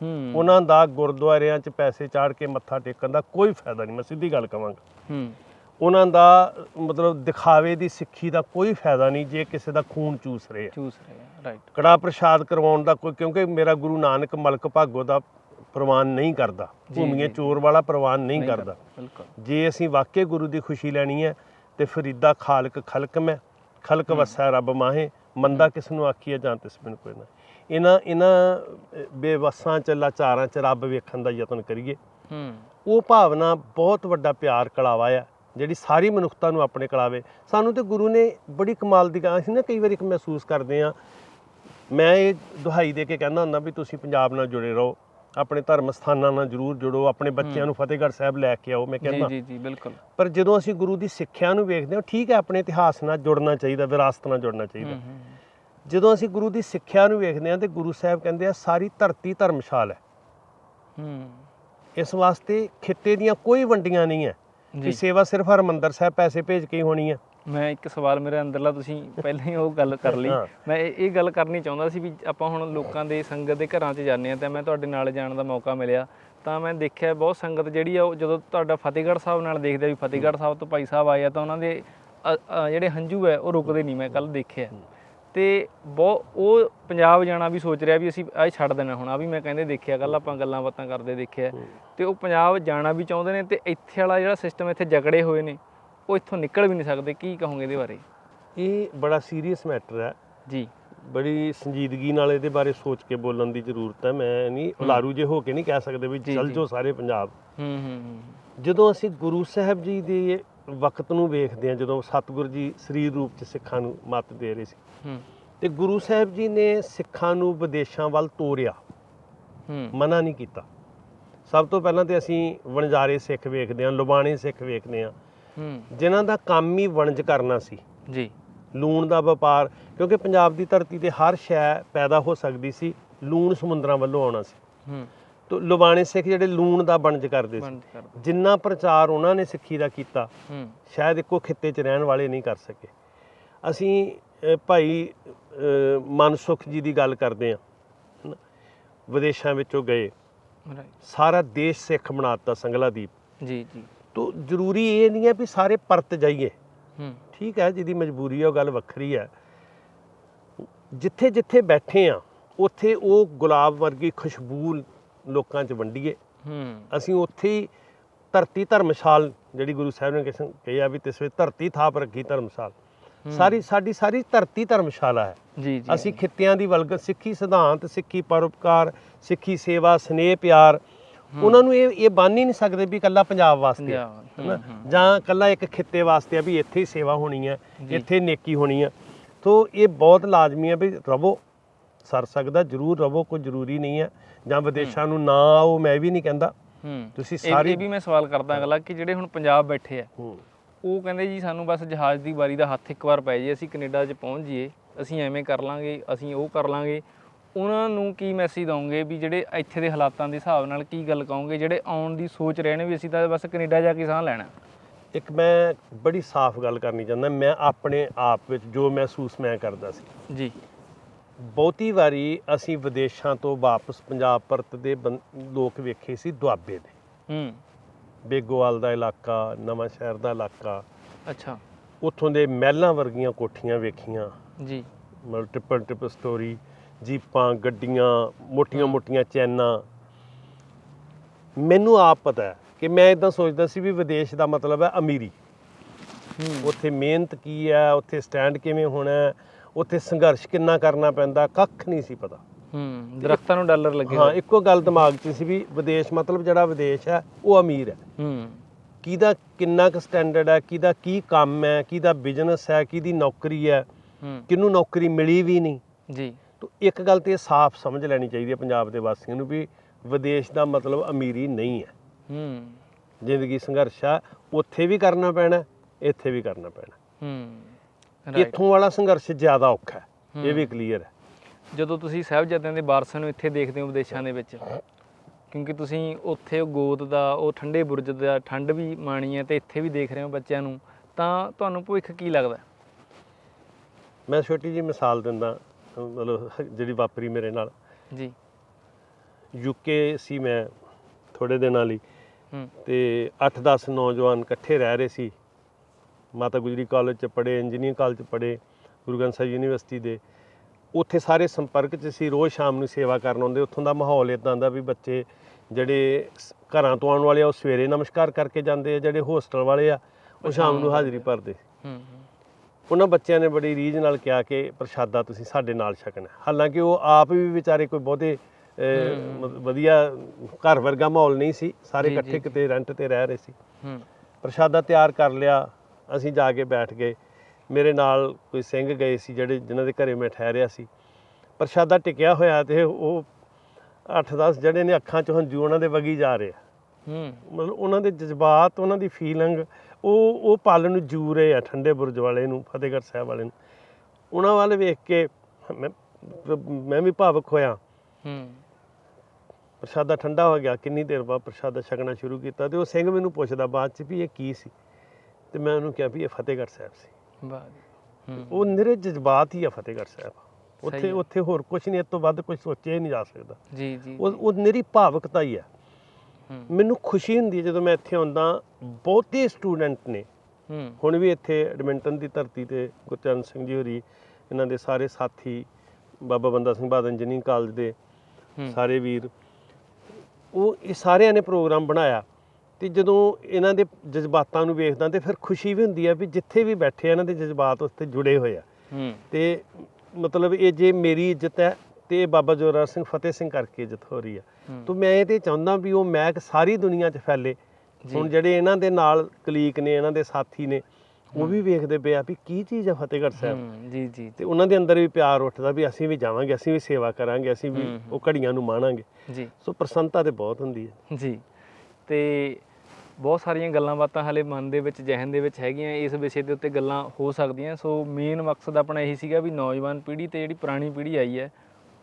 ਹੂੰ। ਉਹਨਾਂ ਦਾ ਗੁਰਦੁਆਰਿਆਂ 'ਚ ਪੈਸੇ ਚਾੜ ਕੇ ਮੱਥਾ ਟੇਕਣ ਦਾ ਕੋਈ ਫਾਇਦਾ ਨਹੀਂ ਮੈਂ ਸਿੱਧੀ ਗੱਲ ਕਵਾਂਗਾ। ਹੂੰ। ਉਹਨਾਂ ਦਾ ਮਤਲਬ ਦਿਖਾਵੇ ਦੀ ਸਿੱਖੀ ਦਾ ਕੋਈ ਫਾਇਦਾ ਨਹੀਂ ਜੇ ਕਿਸੇ ਦਾ ਖੂਨ ਚੂਸ ਰਹੇ। ਆ ਚੂਸ ਰਹੇ ਆ ਰਾਈਟ ਕੜਾ ਪ੍ਰਸ਼ਾਦ ਕਰਵਾਉਣ ਦਾ ਕੋਈ ਕਿਉਂਕਿ ਮੇਰਾ ਗੁਰੂ ਨਾਨਕ ਮਲਕ ਭਾਗੋ ਦਾ ਪ੍ਰਵਾਨ ਨਹੀਂ ਕਰਦਾ। ਜੀ। ਚੋਰ ਵਾਲਾ ਪ੍ਰਵਾਨ ਨਹੀਂ ਕਰਦਾ। ਬਿਲਕੁਲ। ਜੇ ਅਸੀਂ ਵਾਕਈ ਗੁਰੂ ਦੀ ਖੁਸ਼ੀ ਲੈਣੀ ਹੈ ਤੇ ਫਰੀਦਾ ਖਾਲਕ ਖਲਕ ਮੈਂ ਖਲਕ ਵਸੈ ਰੱਬ ਮਾਹੇ ਮੰਦਾ ਕਿਸ ਨੂੰ ਆਖੀਏ ਜਾਂ ਤਿਸ ਬਿਨ ਕੋਈ ਨਾ। ਇਹਨਾਂ ਇਹਨਾਂ ਬੇਵਸਾਂ ਚ ਲਾਚਾਰਾਂ ਚ ਰੱਬ ਵੇਖਣ ਦਾ ਯਤਨ ਕਰੀਏ। ਹੂੰ। ਉਹ ਭਾਵਨਾ ਬਹੁਤ ਵੱਡਾ ਪਿਆਰ ਕਲਾਵਾ ਆ ਜਿਹੜੀ ਸਾਰੀ ਮਨੁੱਖਤਾ ਨੂੰ ਆਪਣੇ ਕਲਾਵੇ। ਸਾਨੂੰ ਤੇ ਗੁਰੂ ਨੇ ਬੜੀ ਕਮਾਲ ਦੀ ਗੱਲ ਅਸੀਂ ਨਾ ਕਈ ਵਾਰੀ ਮਹਿਸੂਸ ਕਰਦੇ ਆ ਮੈਂ ਇਹ ਦੁਹਾਈ ਦੇ ਕੇ ਕਹਿੰਦਾ ਹੁੰਦਾ ਵੀ ਤੁਸੀਂ ਪੰਜਾਬ ਨਾਲ ਜੁੜੇ ਰਹੋ। ਆਪਣੇ ਧਰਮ ਸਥਾਨਾਂ ਨਾਲ ਜਰੂਰ ਜੁੜੋ ਆਪਣੇ ਬੱਚਿਆਂ ਨੂੰ ਫਤਿਹਗੜ੍ਹ ਸਾਹਿਬ ਲੈ ਕੇ ਆਓ ਮੈਂ ਕਹਿੰਦਾ। ਜੀ ਜੀ ਬਿਲਕੁਲ। ਪਰ ਜਦੋਂ ਅਸੀਂ ਗੁਰੂ ਦੀ ਸਿੱਖਿਆ ਨੂੰ ਵੇਖਦੇ ਹਾਂ ਠੀਕ ਹੈ ਆਪਣੇ ਇਤਿਹਾਸ ਨਾਲ ਜੁੜਨਾ ਚਾਹੀਦਾ ਵਿਰਾਸਤ ਨਾਲ ਜੁੜਨਾ ਚਾਹੀਦਾ। ਜਦੋਂ ਅਸੀਂ ਗੁਰੂ ਦੀ ਸਿੱਖਿਆ ਨੂੰ ਵੇਖਦੇ ਹਾਂ ਤੇ ਗੁਰੂ ਸਾਹਿਬ ਕਹਿੰਦੇ ਆ ਸਾਰੀ ਧਰਤੀ ਧਰਮਸ਼ਾਲ ਹੈ। ਹੂੰ। ਇਸ ਵਾਸਤੇ ਖਿੱਤੇ ਦੀਆਂ ਕੋਈ ਵੰਡੀਆਂ ਨਹੀਂ ਹੈ ਕਿ ਸੇਵਾ ਸਿਰਫ ਹਰਮੰਦਰ ਸਾਹਿਬ ਪੈਸੇ ਭੇਜ ਕੇ ਹੀ ਹੋਣੀ ਹੈ। ਮੈਂ ਇੱਕ ਸਵਾਲ ਮੇਰੇ ਅੰਦਰਲਾ ਤੁਸੀਂ ਪਹਿਲਾਂ ਹੀ ਉਹ ਗੱਲ ਕਰ ਲਈ। ਮੈਂ ਇਹ ਗੱਲ ਕਰਨੀ ਚਾਹੁੰਦਾ ਸੀ ਵੀ ਆਪਾਂ ਹੁਣ ਲੋਕਾਂ ਦੇ ਸੰਗਤ ਦੇ ਘਰਾਂ 'ਚ ਜਾਂਦੇ ਆ ਤਾਂ ਮੈਂ ਤੁਹਾਡੇ ਨਾਲ ਜਾਣ ਦਾ ਮੌਕਾ ਮਿਲਿਆ। ਤਾਂ ਮੈਂ ਦੇਖਿਆ ਬਹੁਤ ਸੰਗਤ ਜਿਹੜੀ ਆ ਉਹ ਜਦੋਂ ਤੁਹਾਡਾ ਫਤਿਹਗੜ੍ਹ ਸਾਹਿਬ ਨਾਲ ਦੇਖਦੇ ਆ ਵੀ ਫਤਿਹਗੜ੍ਹ ਸਾਹਿਬ ਤੋਂ ਭਾਈ ਸਾਹਿਬ ਆਏ ਆ ਤਾਂ ਉਹਨਾਂ ਦੇ ਜਿਹੜੇ ਹੰਝੂ ਹੈ ਉਹ ਰੁਕਦੇ ਨਹੀਂ ਮੈਂ ਕੱਲ ਦੇਖਿਆ। ਤੇ ਬਹੁਤ ਉਹ ਪੰਜਾਬ ਜਾਣਾ ਵੀ ਸੋਚ ਰਿਹਾ ਵੀ ਅਸੀਂ ਆਹ ਛੱਡ ਦੇਣਾ ਹੁਣ ਆ ਵੀ ਮੈਂ ਕਹਿੰਦੇ ਦੇਖਿਆ ਕੱਲ ਆਪਾਂ ਗੱਲਾਂ ਬਾਤਾਂ ਕਰਦੇ ਦੇਖਿਆ। ਤੇ ਉਹ ਪੰਜਾਬ ਜਾਣਾ ਵੀ ਚਾਹੁੰਦੇ ਨੇ ਤੇ ਇੱਥੇ ਵਾਲਾ ਜਿਹੜਾ ਸਿਸਟਮ ਇੱਥੇ ਜਕੜੇ ਹੋਏ ਨੇ। ਉਹ ਇੱਥੋਂ ਨਿਕਲ ਵੀ ਨਹੀਂ ਸਕਦੇ ਕੀ ਕਹੋਗੇ ਇਹਦੇ ਬਾਰੇ? ਇਹ ਬੜਾ ਸੀਰੀਅਸ ਮੈਟਰ ਹੈ। ਜੀ। ਬੜੀ ਸੰਜੀਦਗੀ ਨਾਲ ਇਹਦੇ ਬਾਰੇ ਸੋਚ ਕੇ ਬੋਲਣ ਦੀ ਜ਼ਰੂਰਤ ਹੈ। ਮੈਂ ਨਹੀਂ ਉਲਾਰੂ ਜੇ ਹੋ ਕੇ ਨਹੀਂ ਕਹਿ ਸਕਦੇ ਵੀ ਚੱਲ ਜੀ। ਸਾਰੇ ਪੰਜਾਬ। ਹੂੰ ਹੂੰ। ਜਦੋਂ ਅਸੀਂ ਗੁਰੂ ਸਾਹਿਬ ਜੀ ਦੇ ਵਕਤ ਨੂੰ ਵੇਖਦੇ ਹਾਂ ਜਦੋਂ ਸਤਿਗੁਰੂ ਜੀ ਸਰੀਰ ਰੂਪ ਚ ਸਿੱਖਾਂ ਨੂੰ ਮੱਤ ਦੇ ਰਹੇ ਸੀ ਹੂੰ। ਤੇ ਗੁਰੂ ਸਾਹਿਬ ਜੀ ਨੇ ਸਿੱਖਾਂ ਨੂੰ ਵਿਦੇਸ਼ਾਂ ਵੱਲ ਤੋਰਿਆ। ਹੂੰ। ਮਨਾ ਨਹੀਂ ਕੀਤਾ। ਸਭ ਤੋਂ ਪਹਿਲਾਂ ਤੇ ਅਸੀਂ ਵਣਜਾਰੇ ਸਿੱਖ ਵੇਖਦੇ ਹਾਂ ਲੁਬਾਣੇ ਸਿੱਖ ਵੇਖਦੇ ਹੂੰ। ਜਿਨ੍ਹਾਂ ਦਾ ਕੰਮ ਹੀ ਵਣਜ ਕਰਨਾ ਸੀ। ਜੀ। ਲੂਣ ਦਾ ਵਪਾਰ ਕਿਉਂਕਿ ਪੰਜਾਬ ਦੀ ਧਰਤੀ ਤੇ ਹਰ ਸ਼ੈ ਪੈਦਾ ਹੋ ਸਕਦੀ ਸੀ ਲੂਣ ਸਮੁੰਦਰਾਂ ਵੱਲੋਂ ਆਉਣਾ ਸੀ। ਹੂੰ। ਤੋ ਲੁਬਾਣੇ ਸਿੱਖ ਜਿਹੜੇ ਲੂਣ ਦਾ ਵਣਜ ਕਰਦੇ ਸੀ। ਬੰਦ ਕਰ ਜਿੰਨਾ ਪ੍ਰਚਾਰ ਉਹਨਾਂ ਨੇ ਸਿੱਖੀ ਦਾ ਕੀਤਾ ਹੂੰ। ਸ਼ਾਇਦ ਇੱਕੋ ਖਿੱਤੇ 'ਚ ਰਹਿਣ ਵਾਲੇ ਨਹੀਂ ਕਰ ਸਕੇ। ਅਸੀਂ ਭਾਈ ਮਨਸੁਖ ਜੀ ਦੀ ਗੱਲ ਕਰਦੇ ਹਾਂ। ਵਿਦੇਸ਼ਾਂ ਵਿੱਚੋਂ ਗਏ। ਰਾਈਟ ਸਾਰਾ ਦੇਸ਼ ਸਿੱਖ ਬਣਾਤਾ ਸੰਗਲਾਦੀਪ। ਜੀ ਜੀ। ਤੋ ਜ਼ਰੂਰੀ ਇਹ ਨਹੀਂ ਹੈ ਵੀ ਸਾਰੇ ਪਰਤ ਜਾਈਏ। ਹੂੰ। ਠੀਕ ਹੈ ਜਿਹਦੀ ਮਜਬੂਰੀ ਹੈ ਉਹ ਗੱਲ ਵੱਖਰੀ ਹੈ। ਜਿੱਥੇ ਜਿੱਥੇ ਬੈਠੇ ਆ ਉੱਥੇ ਉਹ ਗੁਲਾਬ ਵਰਗੀ ਖੁਸ਼ਬੂ ਲੋਕਾਂ 'ਚ ਵੰਡੀਏ। ਹੂੰ। ਅਸੀਂ ਉੱਥੇ ਹੀ ਧਰਤੀ ਧਰਮਸ਼ਾਲ ਜਿਹੜੀ ਗੁਰੂ ਸਾਹਿਬ ਨੇ ਕਿਸ ਕਿਹਾ ਵੀ ਤਿਸ ਵਿੱਚ ਧਰਤੀ ਥਾਪ ਰੱਖੀ ਧਰਮਸ਼ਾਲ। ਸਾਰੀ ਸਾਡੀ ਸਾਰੀ ਧਰਤੀ ਧਰਮਸ਼ਾਲਾ ਹੈ। ਜੀ ਜੀ। ਅਸੀਂ ਖਿੱਤਿਆਂ ਦੀ ਵਲਗਤ ਸਿੱਖੀ ਸਿਧਾਂਤ ਸਿੱਖੀ ਪਰਉਪਕਾਰ ਸਿੱਖੀ ਸੇਵਾ ਸਨੇਹ ਪਿਆਰ ਉਹਨਾਂ ਨੂੰ ਇਹ ਇਹ ਬੰਨ ਹੀ ਨਹੀਂ ਸਕਦੇ ਵੀ ਇਕੱਲਾ ਪੰਜਾਬ ਵਾਸਤੇ ਹੈ ਪੰਜਾਬ, ਹਨਾ? ਜਾਂ ਇਕੱਲਾ ਇੱਕ ਖਿੱਤੇ ਵਾਸਤੇ ਆ ਵੀ ਇੱਥੇ ਹੀ ਸੇਵਾ ਹੋਣੀ ਹੈ। ਇੱਥੇ ਨੇਕੀ ਹੋਣੀ ਹੈ ਤੋਂ ਇਹ ਬਹੁਤ ਲਾਜ਼ਮੀ ਹੈ ਵੀ ਰਵੋ ਸਰ ਸਕਦਾ ਜ਼ਰੂਰ ਰਵੋ ਕੋਈ ਜ਼ਰੂਰੀ ਨਹੀਂ ਹੈ ਜਾਂ ਵਿਦੇਸ਼ਾਂ ਨੂੰ ਨਾ ਆਓ ਮੈਂ ਵੀ ਨਹੀਂ ਕਹਿੰਦਾ। ਹੂੰ। ਤੁਸੀਂ ਸਾਰੇ ਇਹ ਵੀ ਮੈਂ ਸਵਾਲ ਕਰਦਾ ਅਗਲਾ ਕਿ ਜਿਹੜੇ ਹੁਣ ਪੰਜਾਬ ਬੈਠੇ ਆ ਹੂੰ। ਉਹ ਕਹਿੰਦੇ ਜੀ ਸਾਨੂੰ ਬਸ ਜਹਾਜ਼ ਦੀ ਵਾਰੀ ਦਾ ਹੱਥ ਇੱਕ ਵਾਰ ਪੈ ਜੇ ਅਸੀਂ ਕੈਨੇਡਾ 'ਚ ਪਹੁੰਚ ਜਾਈਏ ਅਸੀਂ ਐਵੇਂ ਕਰ ਲਾਂਗੇ ਅਸੀਂ ਉਹ ਕਰ ਲਾਂਗੇ। ਉਹਨਾਂ ਨੂੰ ਕੀ ਮੈਸੇਜ ਦਵੋਗੇ ਵੀ ਜਿਹੜੇ ਇੱਥੇ ਦੇ ਹਾਲਾਤਾਂ ਦੇ ਹਿਸਾਬ ਨਾਲ ਕੀ ਗੱਲ ਕਹੋਗੇ? ਜਿਹੜੇ ਆਉਣ ਦੀ ਸੋਚ ਰਹੇ ਨੇ ਵੀ ਅਸੀਂ ਤਾਂ ਬਸ ਕੈਨੇਡਾ ਜਾ ਕੇ ਸਾਹ ਲੈਣਾ। ਇੱਕ ਮੈਂ ਬੜੀ ਸਾਫ਼ ਗੱਲ ਕਰਨੀ ਚਾਹੁੰਦਾ ਮੈਂ ਆਪਣੇ ਆਪ ਵਿੱਚ ਜੋ ਮਹਿਸੂਸ ਮੈਂ ਕਰਦਾ ਸੀ। ਜੀ। ਬਹੁਤੀ ਵਾਰੀ ਅਸੀਂ ਵਿਦੇਸ਼ਾਂ ਤੋਂ ਵਾਪਸ ਪੰਜਾਬ ਪਰਤਦੇ ਬੰ- ਲੋਕ ਵੇਖੇ ਸੀ ਦੁਆਬੇ ਦੇ। ਹੂੰ। ਬੇਗੋਵਾਲ ਦਾ ਇਲਾਕਾ ਨਵਾਂ ਸ਼ਹਿਰ ਦਾ ਇਲਾਕਾ। ਅੱਛਾ। ਉੱਥੋਂ ਦੇ ਮਹਿਲਾਂ ਵਰਗੀਆਂ ਕੋਠੀਆਂ ਵੇਖੀਆਂ। ਜੀ। ਮਤਲਬ ਟ੍ਰਿਪਲ ਟ੍ਰਿਪਲ ਸਟੋਰੀ ਜੀਪਾਂ ਗੱਡੀਆਂ ਮੋਟੀਆਂ-ਮੋਟੀਆਂ ਚੈਨਾਂ। ਮੈਨੂੰ ਆਪ ਪਤਾ ਹੈ ਕਿ ਮੈਂ ਇਦਾਂ ਸੋਚਦਾ ਸੀ ਵੀ ਵਿਦੇਸ਼ ਦਾ ਮਤਲਬ ਹੈ ਅਮੀਰੀ। ਹੂੰ। ਉੱਥੇ ਮਿਹਨਤ ਕੀ ਹੈ ਉੱਥੇ ਸਟੈਂਡ ਕਿਵੇਂ ਹੋਣਾ ਹੈ ਉੱਥੇ ਸੰਘਰਸ਼ ਕਿੰਨਾ ਕਰਨਾ ਪੈਂਦਾ ਕੱਖ ਨਹੀਂ ਸੀ ਪਤਾ। ਹੂੰ ਦਰਖਤਾਂ ਨੂੰ ਡਾਲਰ ਲੱਗੇ ਹਾਂ ਇੱਕੋ ਗੱਲ ਦਿਮਾਗ 'ਚ ਸੀ ਵੀ ਵਿਦੇਸ਼ ਮਤਲਬ ਜਿਹੜਾ ਵਿਦੇਸ਼ ਹੈ ਉਹ ਅਮੀਰ ਹੈ। ਹੂੰ। ਕਿਹਦਾ ਕਿੰਨਾ ਕੁ ਸਟੈਂਡਰਡ ਹੈ ਕਿਹਦਾ ਕੀ ਕੰਮ ਹੈ ਕਿਹਦਾ ਬਿਜ਼ਨਸ ਹੈ ਕਿਹਦੀ ਨੌਕਰੀ ਹੈ। ਹੂੰ। ਕਿਹਨੂੰ ਨੌਕਰੀ ਮਿਲੀ ਵੀ ਨਹੀਂ। ਜੀ। ਤਾਂ ਇੱਕ ਗੱਲ ਤੇ ਸਾਫ਼ ਸਮਝ ਲੈਣੀ ਚਾਹੀਦੀ ਹੈ ਪੰਜਾਬ ਦੇ ਵਾਸੀਆਂ ਨੂੰ ਵੀ ਵਿਦੇਸ਼ ਦਾ ਮਤਲਬ ਅਮੀਰੀ ਨਹੀਂ ਹੈ। ਹੂੰ। ਜ਼ਿੰਦਗੀ ਸੰਘਰਸ਼ ਹੈ ਉੱਥੇ ਵੀ ਕਰਨਾ ਪੈਣਾ ਇੱਥੇ ਵੀ ਕਰਨਾ ਪੈਣਾ। ਹੂੰ। ਇੱਥੋਂ ਵਾਲਾ ਸੰਘਰਸ਼ ਜ਼ਿਆਦਾ ਔਖਾ ਹੈ ਇਹ ਵੀ ਕਲੀਅਰ ਹੈ। ਜਦੋਂ ਤੁਸੀਂ ਸਾਹਿਬਜ਼ਾਦਿਆਂ ਦੇ ਵਾਰਸਾਂ ਨੂੰ ਇੱਥੇ ਦੇਖਦੇ ਹੋ ਵਿਦੇਸ਼ਾਂ ਦੇ ਵਿੱਚ ਕਿਉਂਕਿ ਤੁਸੀਂ ਉੱਥੇ ਉਹ ਗੋਤ ਦਾ ਉਹ ਠੰਡੇ ਬੁਰਜ ਦਾ ਠੰਡ ਵੀ ਮਾਣੀ ਹੈ ਤੇ ਇੱਥੇ ਵੀ ਦੇਖ ਰਹੇ ਹੋ ਬੱਚਿਆਂ ਨੂੰ ਤਾਂ ਤੁਹਾਨੂੰ ਭਵਿੱਖ ਕੀ ਲੱਗਦਾ ਮੈਂ ਛੋਟੀ ਜੀ ਮਿਸਾਲ ਦਿੰਦਾ ਮਤਲਬ ਜਿਹੜੀ ਵਾਪਰੀ ਮੇਰੇ ਨਾਲ। ਜੀ। ਯੂਕੇ ਸੀ ਮੈਂ ਥੋੜੇ ਦਿਨਾਂ ਲਈ। ਤੇ 8-10 ਨੌਜਵਾਨ ਇਕੱਠੇ ਰਹਿ ਰਹੇ ਸੀ। ਮਾਤਾ ਗੁਜਰੀ ਕਾਲਜ ਚ ਪੜ੍ਹੇ ਇੰਜੀਨੀਅਰਿੰਗ ਕਾਲਜ ਚ ਪੜ੍ਹੇ ਗੁਰੂ ਗ੍ਰੰਥ ਸਾਹਿਬ ਯੂਨੀਵਰਸਿਟੀ ਦੇ। ਉੱਥੇ ਸਾਰੇ ਸੰਪਰਕ ਚ ਸੀ ਰੋਜ਼ ਸ਼ਾਮ ਨੂੰ ਸੇਵਾ ਕਰਨ ਆਉਂਦੇ। ਉੱਥੋਂ ਦਾ ਮਾਹੌਲ ਇਦਾਂ ਦਾ ਵੀ ਬੱਚੇ ਜਿਹੜੇ ਘਰਾਂ ਤੋਂ ਆਉਣ ਵਾਲੇ ਆ ਉਹ ਸਵੇਰੇ ਨਮਸਕਾਰ ਕਰਕੇ ਜਾਂਦੇ ਆ ਜਿਹੜੇ ਹੋਸਟਲ ਵਾਲੇ ਆ ਉਹ ਸ਼ਾਮ ਨੂੰ ਹਾਜ਼ਰੀ ਭਰਦੇ। ਹੂੰ। ਉਹਨਾਂ ਬੱਚਿਆਂ ਨੇ ਬੜੀ ਰੀਝ ਨਾਲ ਕਿਹਾ ਕਿ ਪ੍ਰਸ਼ਾਦਾ ਤੁਸੀਂ ਸਾਡੇ ਨਾਲ ਛਕਣਾ। ਹਾਲਾਂਕਿ ਉਹ ਆਪ ਵੀ ਵਿਚਾਰੇ ਕੋਈ ਬਹੁਤੇ ਵਧੀਆ ਘਰ ਵਰਗਾ ਮਾਹੌਲ ਨਹੀਂ ਸੀ। ਸਾਰੇ ਇਕੱਠੇ। ਕਿਤੇ ਰੈਂਟ ਤੇ ਰਹਿ ਰਹੇ ਸੀ। ਪ੍ਰਸ਼ਾਦਾ ਤਿਆਰ ਕਰ ਲਿਆ। ਅਸੀਂ ਜਾ ਕੇ ਬੈਠ ਗਏ। ਮੇਰੇ ਨਾਲ ਕੋਈ ਸਿੰਘ ਗਏ ਸੀ ਜਿਹੜੇ ਜਿਨ੍ਹਾਂ ਦੇ ਘਰੇ ਮੈਂ ਠਹਿਰਿਆ ਸੀ। ਪ੍ਰਸ਼ਾਦਾ ਟਿਕਿਆ ਹੋਇਆ ਤੇ ਉਹ 8-10 ਜਿਹੜੇ ਨੇ ਅੱਖਾਂ 'ਚ ਹੰਝੂ ਉਹਨਾਂ ਦੇ ਵਗੀ ਜਾ ਰਹੇ ਹੂੰ। ਮਤਲਬ ਉਹਨਾਂ ਦੇ ਜਜ਼ਬਾਤ ਉਹਨਾਂ ਦੀ ਫੀਲਿੰਗ ਉਹ ਉਹ ਪਲ ਨੂੰ ਜੂ ਰਹੇ ਆ ਠੰਡੇ ਬੁਰਜ ਵਾਲੇ ਨੂੰ ਫਤਿਹਗੜ੍ਹ ਸਾਹਿਬ ਵਾਲੇ ਨੂੰ। ਉਹਨਾਂ ਵੱਲ ਵੇਖ ਕੇ ਮੈਂ ਮੈਂ ਵੀ ਭਾਵਕ ਹੋਇਆ। ਹੂੰ। ਪ੍ਰਸ਼ਾਦਾ ਠੰਡਾ ਹੋ ਗਿਆ ਕਿੰਨੀ ਦੇਰ ਬਾਅਦ ਪ੍ਰਸ਼ਾਦਾ ਛਕਣਾ ਸ਼ੁਰੂ ਕੀਤਾ ਤੇ ਉਹ ਸਿੰਘ ਮੈਨੂੰ ਪੁੱਛਦਾ ਬਾਅਦ ਚ ਵੀ ਇਹ ਕੀ ਸੀ? ਤੇ ਮੈਂ ਉਹਨੂੰ ਕਿਹਾ ਵੀ ਇਹ ਫਤਿਹਗੜ੍ਹ ਸਾਹਿਬ ਸੀ। ਵਾਹ ਉਹ ਨਿਰੇ ਜਜ਼ਬਾਤ ਹੀ ਆ ਫਤਿਹਗੜ੍ਹ ਸਾਹਿਬ। ਉੱਥੇ। ਉੱਥੇ ਹੋਰ ਕੁਝ ਨਹੀਂ ਇਸ ਤੋਂ ਵੱਧ ਕੁਝ ਸੋਚਿਆ ਹੀ ਨਹੀਂ ਜਾ ਸਕਦਾ। ਜੀ ਜੀ ਉਹ ਉਹ ਨਿਰੀ ਭਾਵਕਤਾ ਹੀ ਹੂੰ ਮੈਨੂੰ ਖੁਸ਼ੀ ਹੁੰਦੀ ਹੈ ਜਦੋਂ ਮੈਂ ਇੱਥੇ ਆਉਂਦਾ ਬਹੁਤੇ ਸਟੂਡੈਂਟ ਨੇ। ਹੂੰ। ਹੁਣ ਵੀ ਇੱਥੇ ਐਡਮਿੰਟਨ ਦੀ ਧਰਤੀ ਤੇ ਗੁਰਚਰਨ ਸਿੰਘ ਜੀ ਹੋਰੀ ਇਹਨਾਂ ਦੇ ਸਾਰੇ ਸਾਥੀ ਬਾਬਾ ਬੰਦਾ ਸਿੰਘ ਬਹਾਦਰ ਇੰਜੀਨੀਅਰਿੰਗ ਕਾਲਜ ਦੇ ਹੂੰ। ਸਾਰੇ ਵੀਰ ਉਹ ਇਹ ਸਾਰਿਆਂ ਨੇ ਪ੍ਰੋਗਰਾਮ ਬਣਾਇਆ। ਤੇ ਜਦੋਂ ਇਹਨਾਂ ਦੇ ਜਜ਼ਬਾਤਾਂ ਨੂੰ ਵੇਖਦਾ ਤੇ ਫਿਰ ਖੁਸ਼ੀ ਵੀ ਹੁੰਦੀ ਆ ਵੀ ਜਿੱਥੇ ਵੀ ਬੈਠੇ ਇਹਨਾਂ ਦੇ ਜਜ਼ਬਾਤ ਉੱਤੇ ਜੁੜੇ ਹੋਏ ਆ। ਹੂੰ। ਤੇ ਮਤਲਬ ਇਹ ਜੇ ਮੇਰੀ ਇੱਜ਼ਤ ਹੈ ਤੇ ਇਹ ਬਾਬਾ ਜੋਰਾ ਸਿੰਘ ਫਤਿਹ ਸਿੰਘ ਕਰਕੇ ਇੱਜ਼ਤ ਹੋ। ਰਹੀ ਆ। ਤਾਂ ਮੈਂ ਇਹ ਤੇ ਚਾਹੁੰਦਾ ਵੀ ਉਹ ਮਹਿਕ ਸਾਰੀ ਦੁਨੀਆ 'ਚ ਫੈਲੇ। ਹੁਣ ਜਿਹੜੇ ਇਹਨਾਂ ਦੇ ਨਾਲ ਕਲੀਕ ਨੇ ਇਹਨਾਂ ਦੇ ਸਾਥੀ ਨੇ ਉਹ ਵੀ ਵੇਖਦੇ ਪਏ ਆ ਵੀ ਕੀ ਚੀਜ਼ ਆ ਫਤਿਹਗੜ੍ਹ ਸਾਹਿਬ। ਜੀ ਜੀ। ਤੇ ਉਹਨਾਂ ਦੇ ਅੰਦਰ ਵੀ ਪਿਆਰ ਉੱਠਦਾ ਵੀ ਅਸੀਂ ਵੀ ਜਾਵਾਂਗੇ ਅਸੀਂ ਵੀ ਸੇਵਾ ਕਰਾਂਗੇ ਅਸੀਂ ਵੀ। ਉਹ ਘੜੀਆਂ ਨੂੰ ਮਾਣਾਂਗੇ। ਜੀ। ਸੋ ਪ੍ਰਸੰਨਤਾ ਤੇ ਬਹੁਤ ਹੁੰਦੀ ਹੈ। ਜੀ। ਤੇ ਬਹੁਤ ਸਾਰੀਆਂ ਗੱਲਾਂ ਬਾਤਾਂ ਹਲੇ ਮਨ ਦੇ ਵਿੱਚ ਜਹਨ ਦੇ ਵਿੱਚ ਹੈਗੀਆਂ ਇਸ ਵਿਸ਼ੇ ਦੇ ਉੱਤੇ ਗੱਲਾਂ ਹੋ ਸਕਦੀਆਂ। ਸੋ ਮੇਨ ਮਕਸਦ ਆਪਣਾ ਇਹੀ ਸੀਗਾ ਵੀ ਨੌਜਵਾਨ ਪੀੜ੍ਹੀ ਤੇ ਜਿਹੜੀ ਪੁਰਾਣੀ ਪੀੜ੍ਹੀ ਆਈ ਹੈ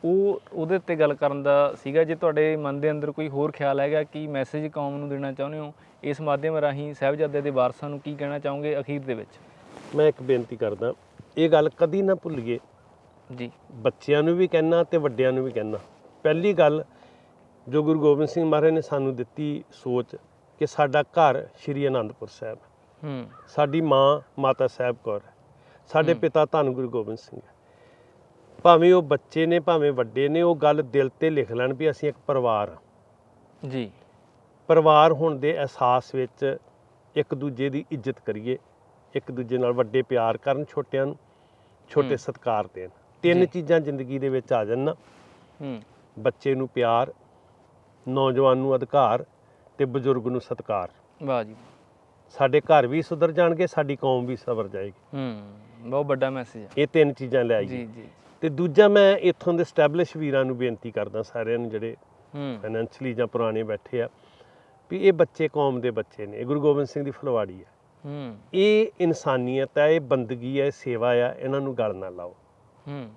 ਉਹ ਉਹਦੇ ਉੱਤੇ ਗੱਲ ਕਰਨ ਦਾ ਸੀਗਾ। ਜੇ ਤੁਹਾਡੇ ਮਨ ਦੇ ਅੰਦਰ ਕੋਈ ਹੋਰ ਖਿਆਲ ਹੈਗਾ ਕਿ ਮੈਸੇਜ ਕੌਮ ਨੂੰ ਦੇਣਾ ਚਾਹੁੰਦੇ ਹੋ ਇਸ ਮਾਧਿਅਮ ਰਾਹੀਂ ਸਾਹਿਬਜ਼ਾਦੇ ਦੇ ਵਾਰਸਾਂ ਨੂੰ ਕੀ ਕਹਿਣਾ ਚਾਹੋਗੇ ਅਖੀਰ ਦੇ ਵਿੱਚ? ਮੈਂ ਇੱਕ ਬੇਨਤੀ ਕਰਦਾ ਇਹ ਗੱਲ ਕਦੀ ਨਾ ਭੁੱਲੀਏ। ਜੀ। ਬੱਚਿਆਂ ਨੂੰ ਵੀ ਕਹਿਣਾ ਤੇ ਵੱਡਿਆਂ ਨੂੰ ਵੀ ਕਹਿਣਾ। ਪਹਿਲੀ ਗੱਲ ਜੋ ਗੁਰੂ ਗੋਬਿੰਦ ਸਿੰਘ ਮਹਾਰਾਜ ਨੇ ਸਾਨੂੰ ਦਿੱਤੀ ਸੋਚ ਕਿ ਸਾਡਾ ਘਰ ਸ਼੍ਰੀ ਅਨੰਦਪੁਰ ਸਾਹਿਬ ਹੈ। ਸਾਡੀ ਮਾਂ ਮਾਤਾ ਸਾਹਿਬ ਕੌਰ ਸਾਡੇ। ਪਿਤਾ ਧੰਨ ਗੁਰੂ ਗੋਬਿੰਦ ਸਿੰਘ ਹੈ। ਭਾਵੇਂ ਉਹ ਬੱਚੇ ਨੇ ਭਾਵੇਂ ਵੱਡੇ ਨੇ ਉਹ ਗੱਲ ਦਿਲ ਤੇ ਲਿਖ ਲੈਣ ਵੀ ਅਸੀਂ ਇੱਕ ਪਰਿਵਾਰ ਹਾਂ। ਜੀ। ਪਰਿਵਾਰ ਹੋਣ ਦੇ ਅਹਿਸਾਸ ਵਿੱਚ ਇੱਕ ਦੂਜੇ ਦੀ ਇੱਜ਼ਤ ਕਰੀਏ ਇੱਕ ਦੂਜੇ ਨਾਲ ਵੱਡੇ ਪਿਆਰ ਕਰਨ ਛੋਟਿਆਂ ਨੂੰ ਛੋਟੇ। ਸਤਿਕਾਰ ਦੇਣ। ਤਿੰਨ ਜੀ। ਚੀਜ਼ਾਂ ਜ਼ਿੰਦਗੀ ਦੇ ਵਿੱਚ ਆ ਜਾਣ ਨਾ। ਹੂੰ। ਬੱਚੇ ਨੂੰ ਪਿਆਰ ਨੌਜਵਾਨ ਨੂੰ ਅਧਿਕਾਰ ਤੇ ਬਜ਼ੁਰਗ ਨੂੰ ਸਤਿਕਾਰ। ਵਾਹ ਜੀ। ਸਾਡੇ ਘਰ ਵੀ ਸੁਧਰ ਜਾਣਗੇ ਸਾਡੀ ਕੌਮ ਵੀ ਸਵਰ ਜਾਏਗੀ। ਹੂੰ ਬਹੁਤ ਵੱਡਾ ਮੈਸੇਜ ਹੈ ਇਹ ਤਿੰਨ ਚੀਜ਼ਾਂ ਲੈ ਜੀ ਆਈਏ ਜੀ। ਤੇ ਦੂਜਾ ਮੈਂ ਇੱਥੋਂ ਦੇ ਸਟੈਬਲਿਸ਼ ਵੀਰਾਂ ਨੂੰ ਬੇਨਤੀ ਕਰਦਾ ਸਾਰਿਆਂ ਨੂੰ ਜਿਹੜੇ ਹੂੰ। ਫਾਈਨੈਂਸ਼ਲੀ ਜਾਂ ਪੁਰਾਣੇ ਬੈਠੇ ਆ ਵੀ ਇਹ ਬੱਚੇ ਕੌਮ ਦੇ ਬੱਚੇ ਨੇ ਇਹ ਗੁਰੂ ਗੋਬਿੰਦ ਸਿੰਘ ਦੀ ਫੁਲਵਾੜੀ ਹੈ ਹੂੰ। ਇਹ ਇਨਸਾਨੀਅਤ ਹੈ ਇਹ ਬੰਦਗੀ ਹੈ ਇਹ ਸੇਵਾ ਆ ਇਹਨਾਂ ਨੂੰ ਗਲ ਨਾ ਲਾਓ। ਹੂੰ।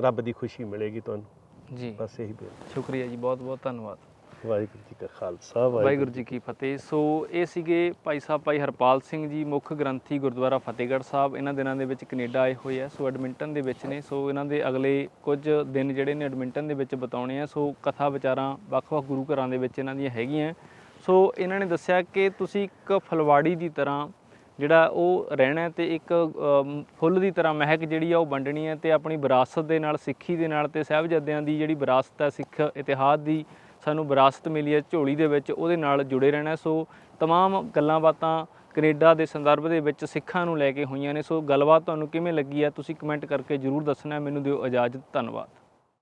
ਰੱਬ ਦੀ ਖੁਸ਼ੀ ਮਿਲੇਗੀ ਤੁਹਾਨੂੰ। ਜੀ। ਬਸ ਇਹੀ ਬੇਨਤੀ। ਸ਼ੁਕਰੀਆ ਜੀ ਬਹੁਤ ਬਹੁਤ ਧੰਨਵਾਦ। ਵਾਹਿਗੁਰੂ ਜੀ ਕਾ ਖਾਲਸਾ, ਵਾਹਿਗੁਰੂ ਜੀ ਕੀ ਫਤਿਹ। ਸੋ ਇਹ ਸੀਗੇ ਭਾਈ ਸਾਹਿਬ, ਭਾਈ ਹਰਪਾਲ ਸਿੰਘ ਜੀ, ਮੁੱਖ ਗ੍ਰੰਥੀ ਗੁਰਦੁਆਰਾ ਫਤਿਹਗੜ੍ਹ ਸਾਹਿਬ। ਇਹਨਾਂ ਦਿਨਾਂ ਦੇ ਵਿੱਚ ਕੈਨੇਡਾ ਆਏ ਹੋਏ ਆ, ਸੋ ਐਡਮਿੰਟਨ ਦੇ ਵਿੱਚ ਨੇ। ਸੋ ਇਹਨਾਂ ਦੇ ਅਗਲੇ ਕੁਝ ਦਿਨ ਜਿਹੜੇ ਨੇ ਐਡਮਿੰਟਨ ਦੇ ਵਿੱਚ ਬਤਾਉਣੇ ਆ। ਸੋ ਕਥਾ ਵਿਚਾਰਾਂ ਵੱਖ-ਵੱਖ ਗੁਰੂ ਘਰਾਂ ਦੇ ਵਿੱਚ ਇਹਨਾਂ ਦੀਆਂ ਹੈਗੀਆਂ। ਸੋ ਇਹਨਾਂ ਨੇ ਦੱਸਿਆ ਕਿ ਤੁਸੀਂ ਇੱਕ ਫਲਵਾੜੀ ਦੀ ਤਰ੍ਹਾਂ ਜਿਹੜਾ ਉਹ ਰਹਿਣਾ ਹੈ ਤੇ ਇੱਕ ਫੁੱਲ ਦੀ ਤਰ੍ਹਾਂ ਮਹਿਕ ਜਿਹੜੀ ਆ ਉਹ ਵੰਡਣੀ ਹੈ ਤੇ ਆਪਣੀ ਵਿਰਾਸਤ ਦੇ ਨਾਲ, ਸਿੱਖੀ ਦੇ ਨਾਲ ਤੇ ਸਾਹਿਬਜ਼ਾਦਿਆਂ ਦੀ ਜਿਹੜੀ ਵਿਰਾਸਤ ਹੈ, ਸਿੱਖ ਇਤਿਹਾਸ ਦੀ ਸਾਨੂੰ ਵਿਰਾਸਤ ਮਿਲੀ ਹੈ ਝੋਲੀ ਦੇ ਵਿੱਚ ਉਹਦੇ ਨਾਲ ਜੁੜੇ ਰਹਿਣਾ ਸੋ तमाम ਗੱਲਾਂ ਬਾਤਾਂ ਕੈਨੇਡਾ ਦੇ ਸੰਦਰਭ ਦੇ ਵਿੱਚ ਸਿੱਖਾਂ ਨੂੰ ਲੈ ਕੇ ਹੋਈਆਂ ਨੇ ਸੋ ਗੱਲਬਾਤ ਤੁਹਾਨੂੰ ਕਿਵੇਂ ਲੱਗੀ ਹੈ ਤੁਸੀਂ ਕਮੈਂਟ ਕਰਕੇ ਜਰੂਰ ਦੱਸਣਾ ਮੈਨੂੰ ਦਿਓ ਇਜਾਜ਼ਤ ਧੰਨਵਾਦ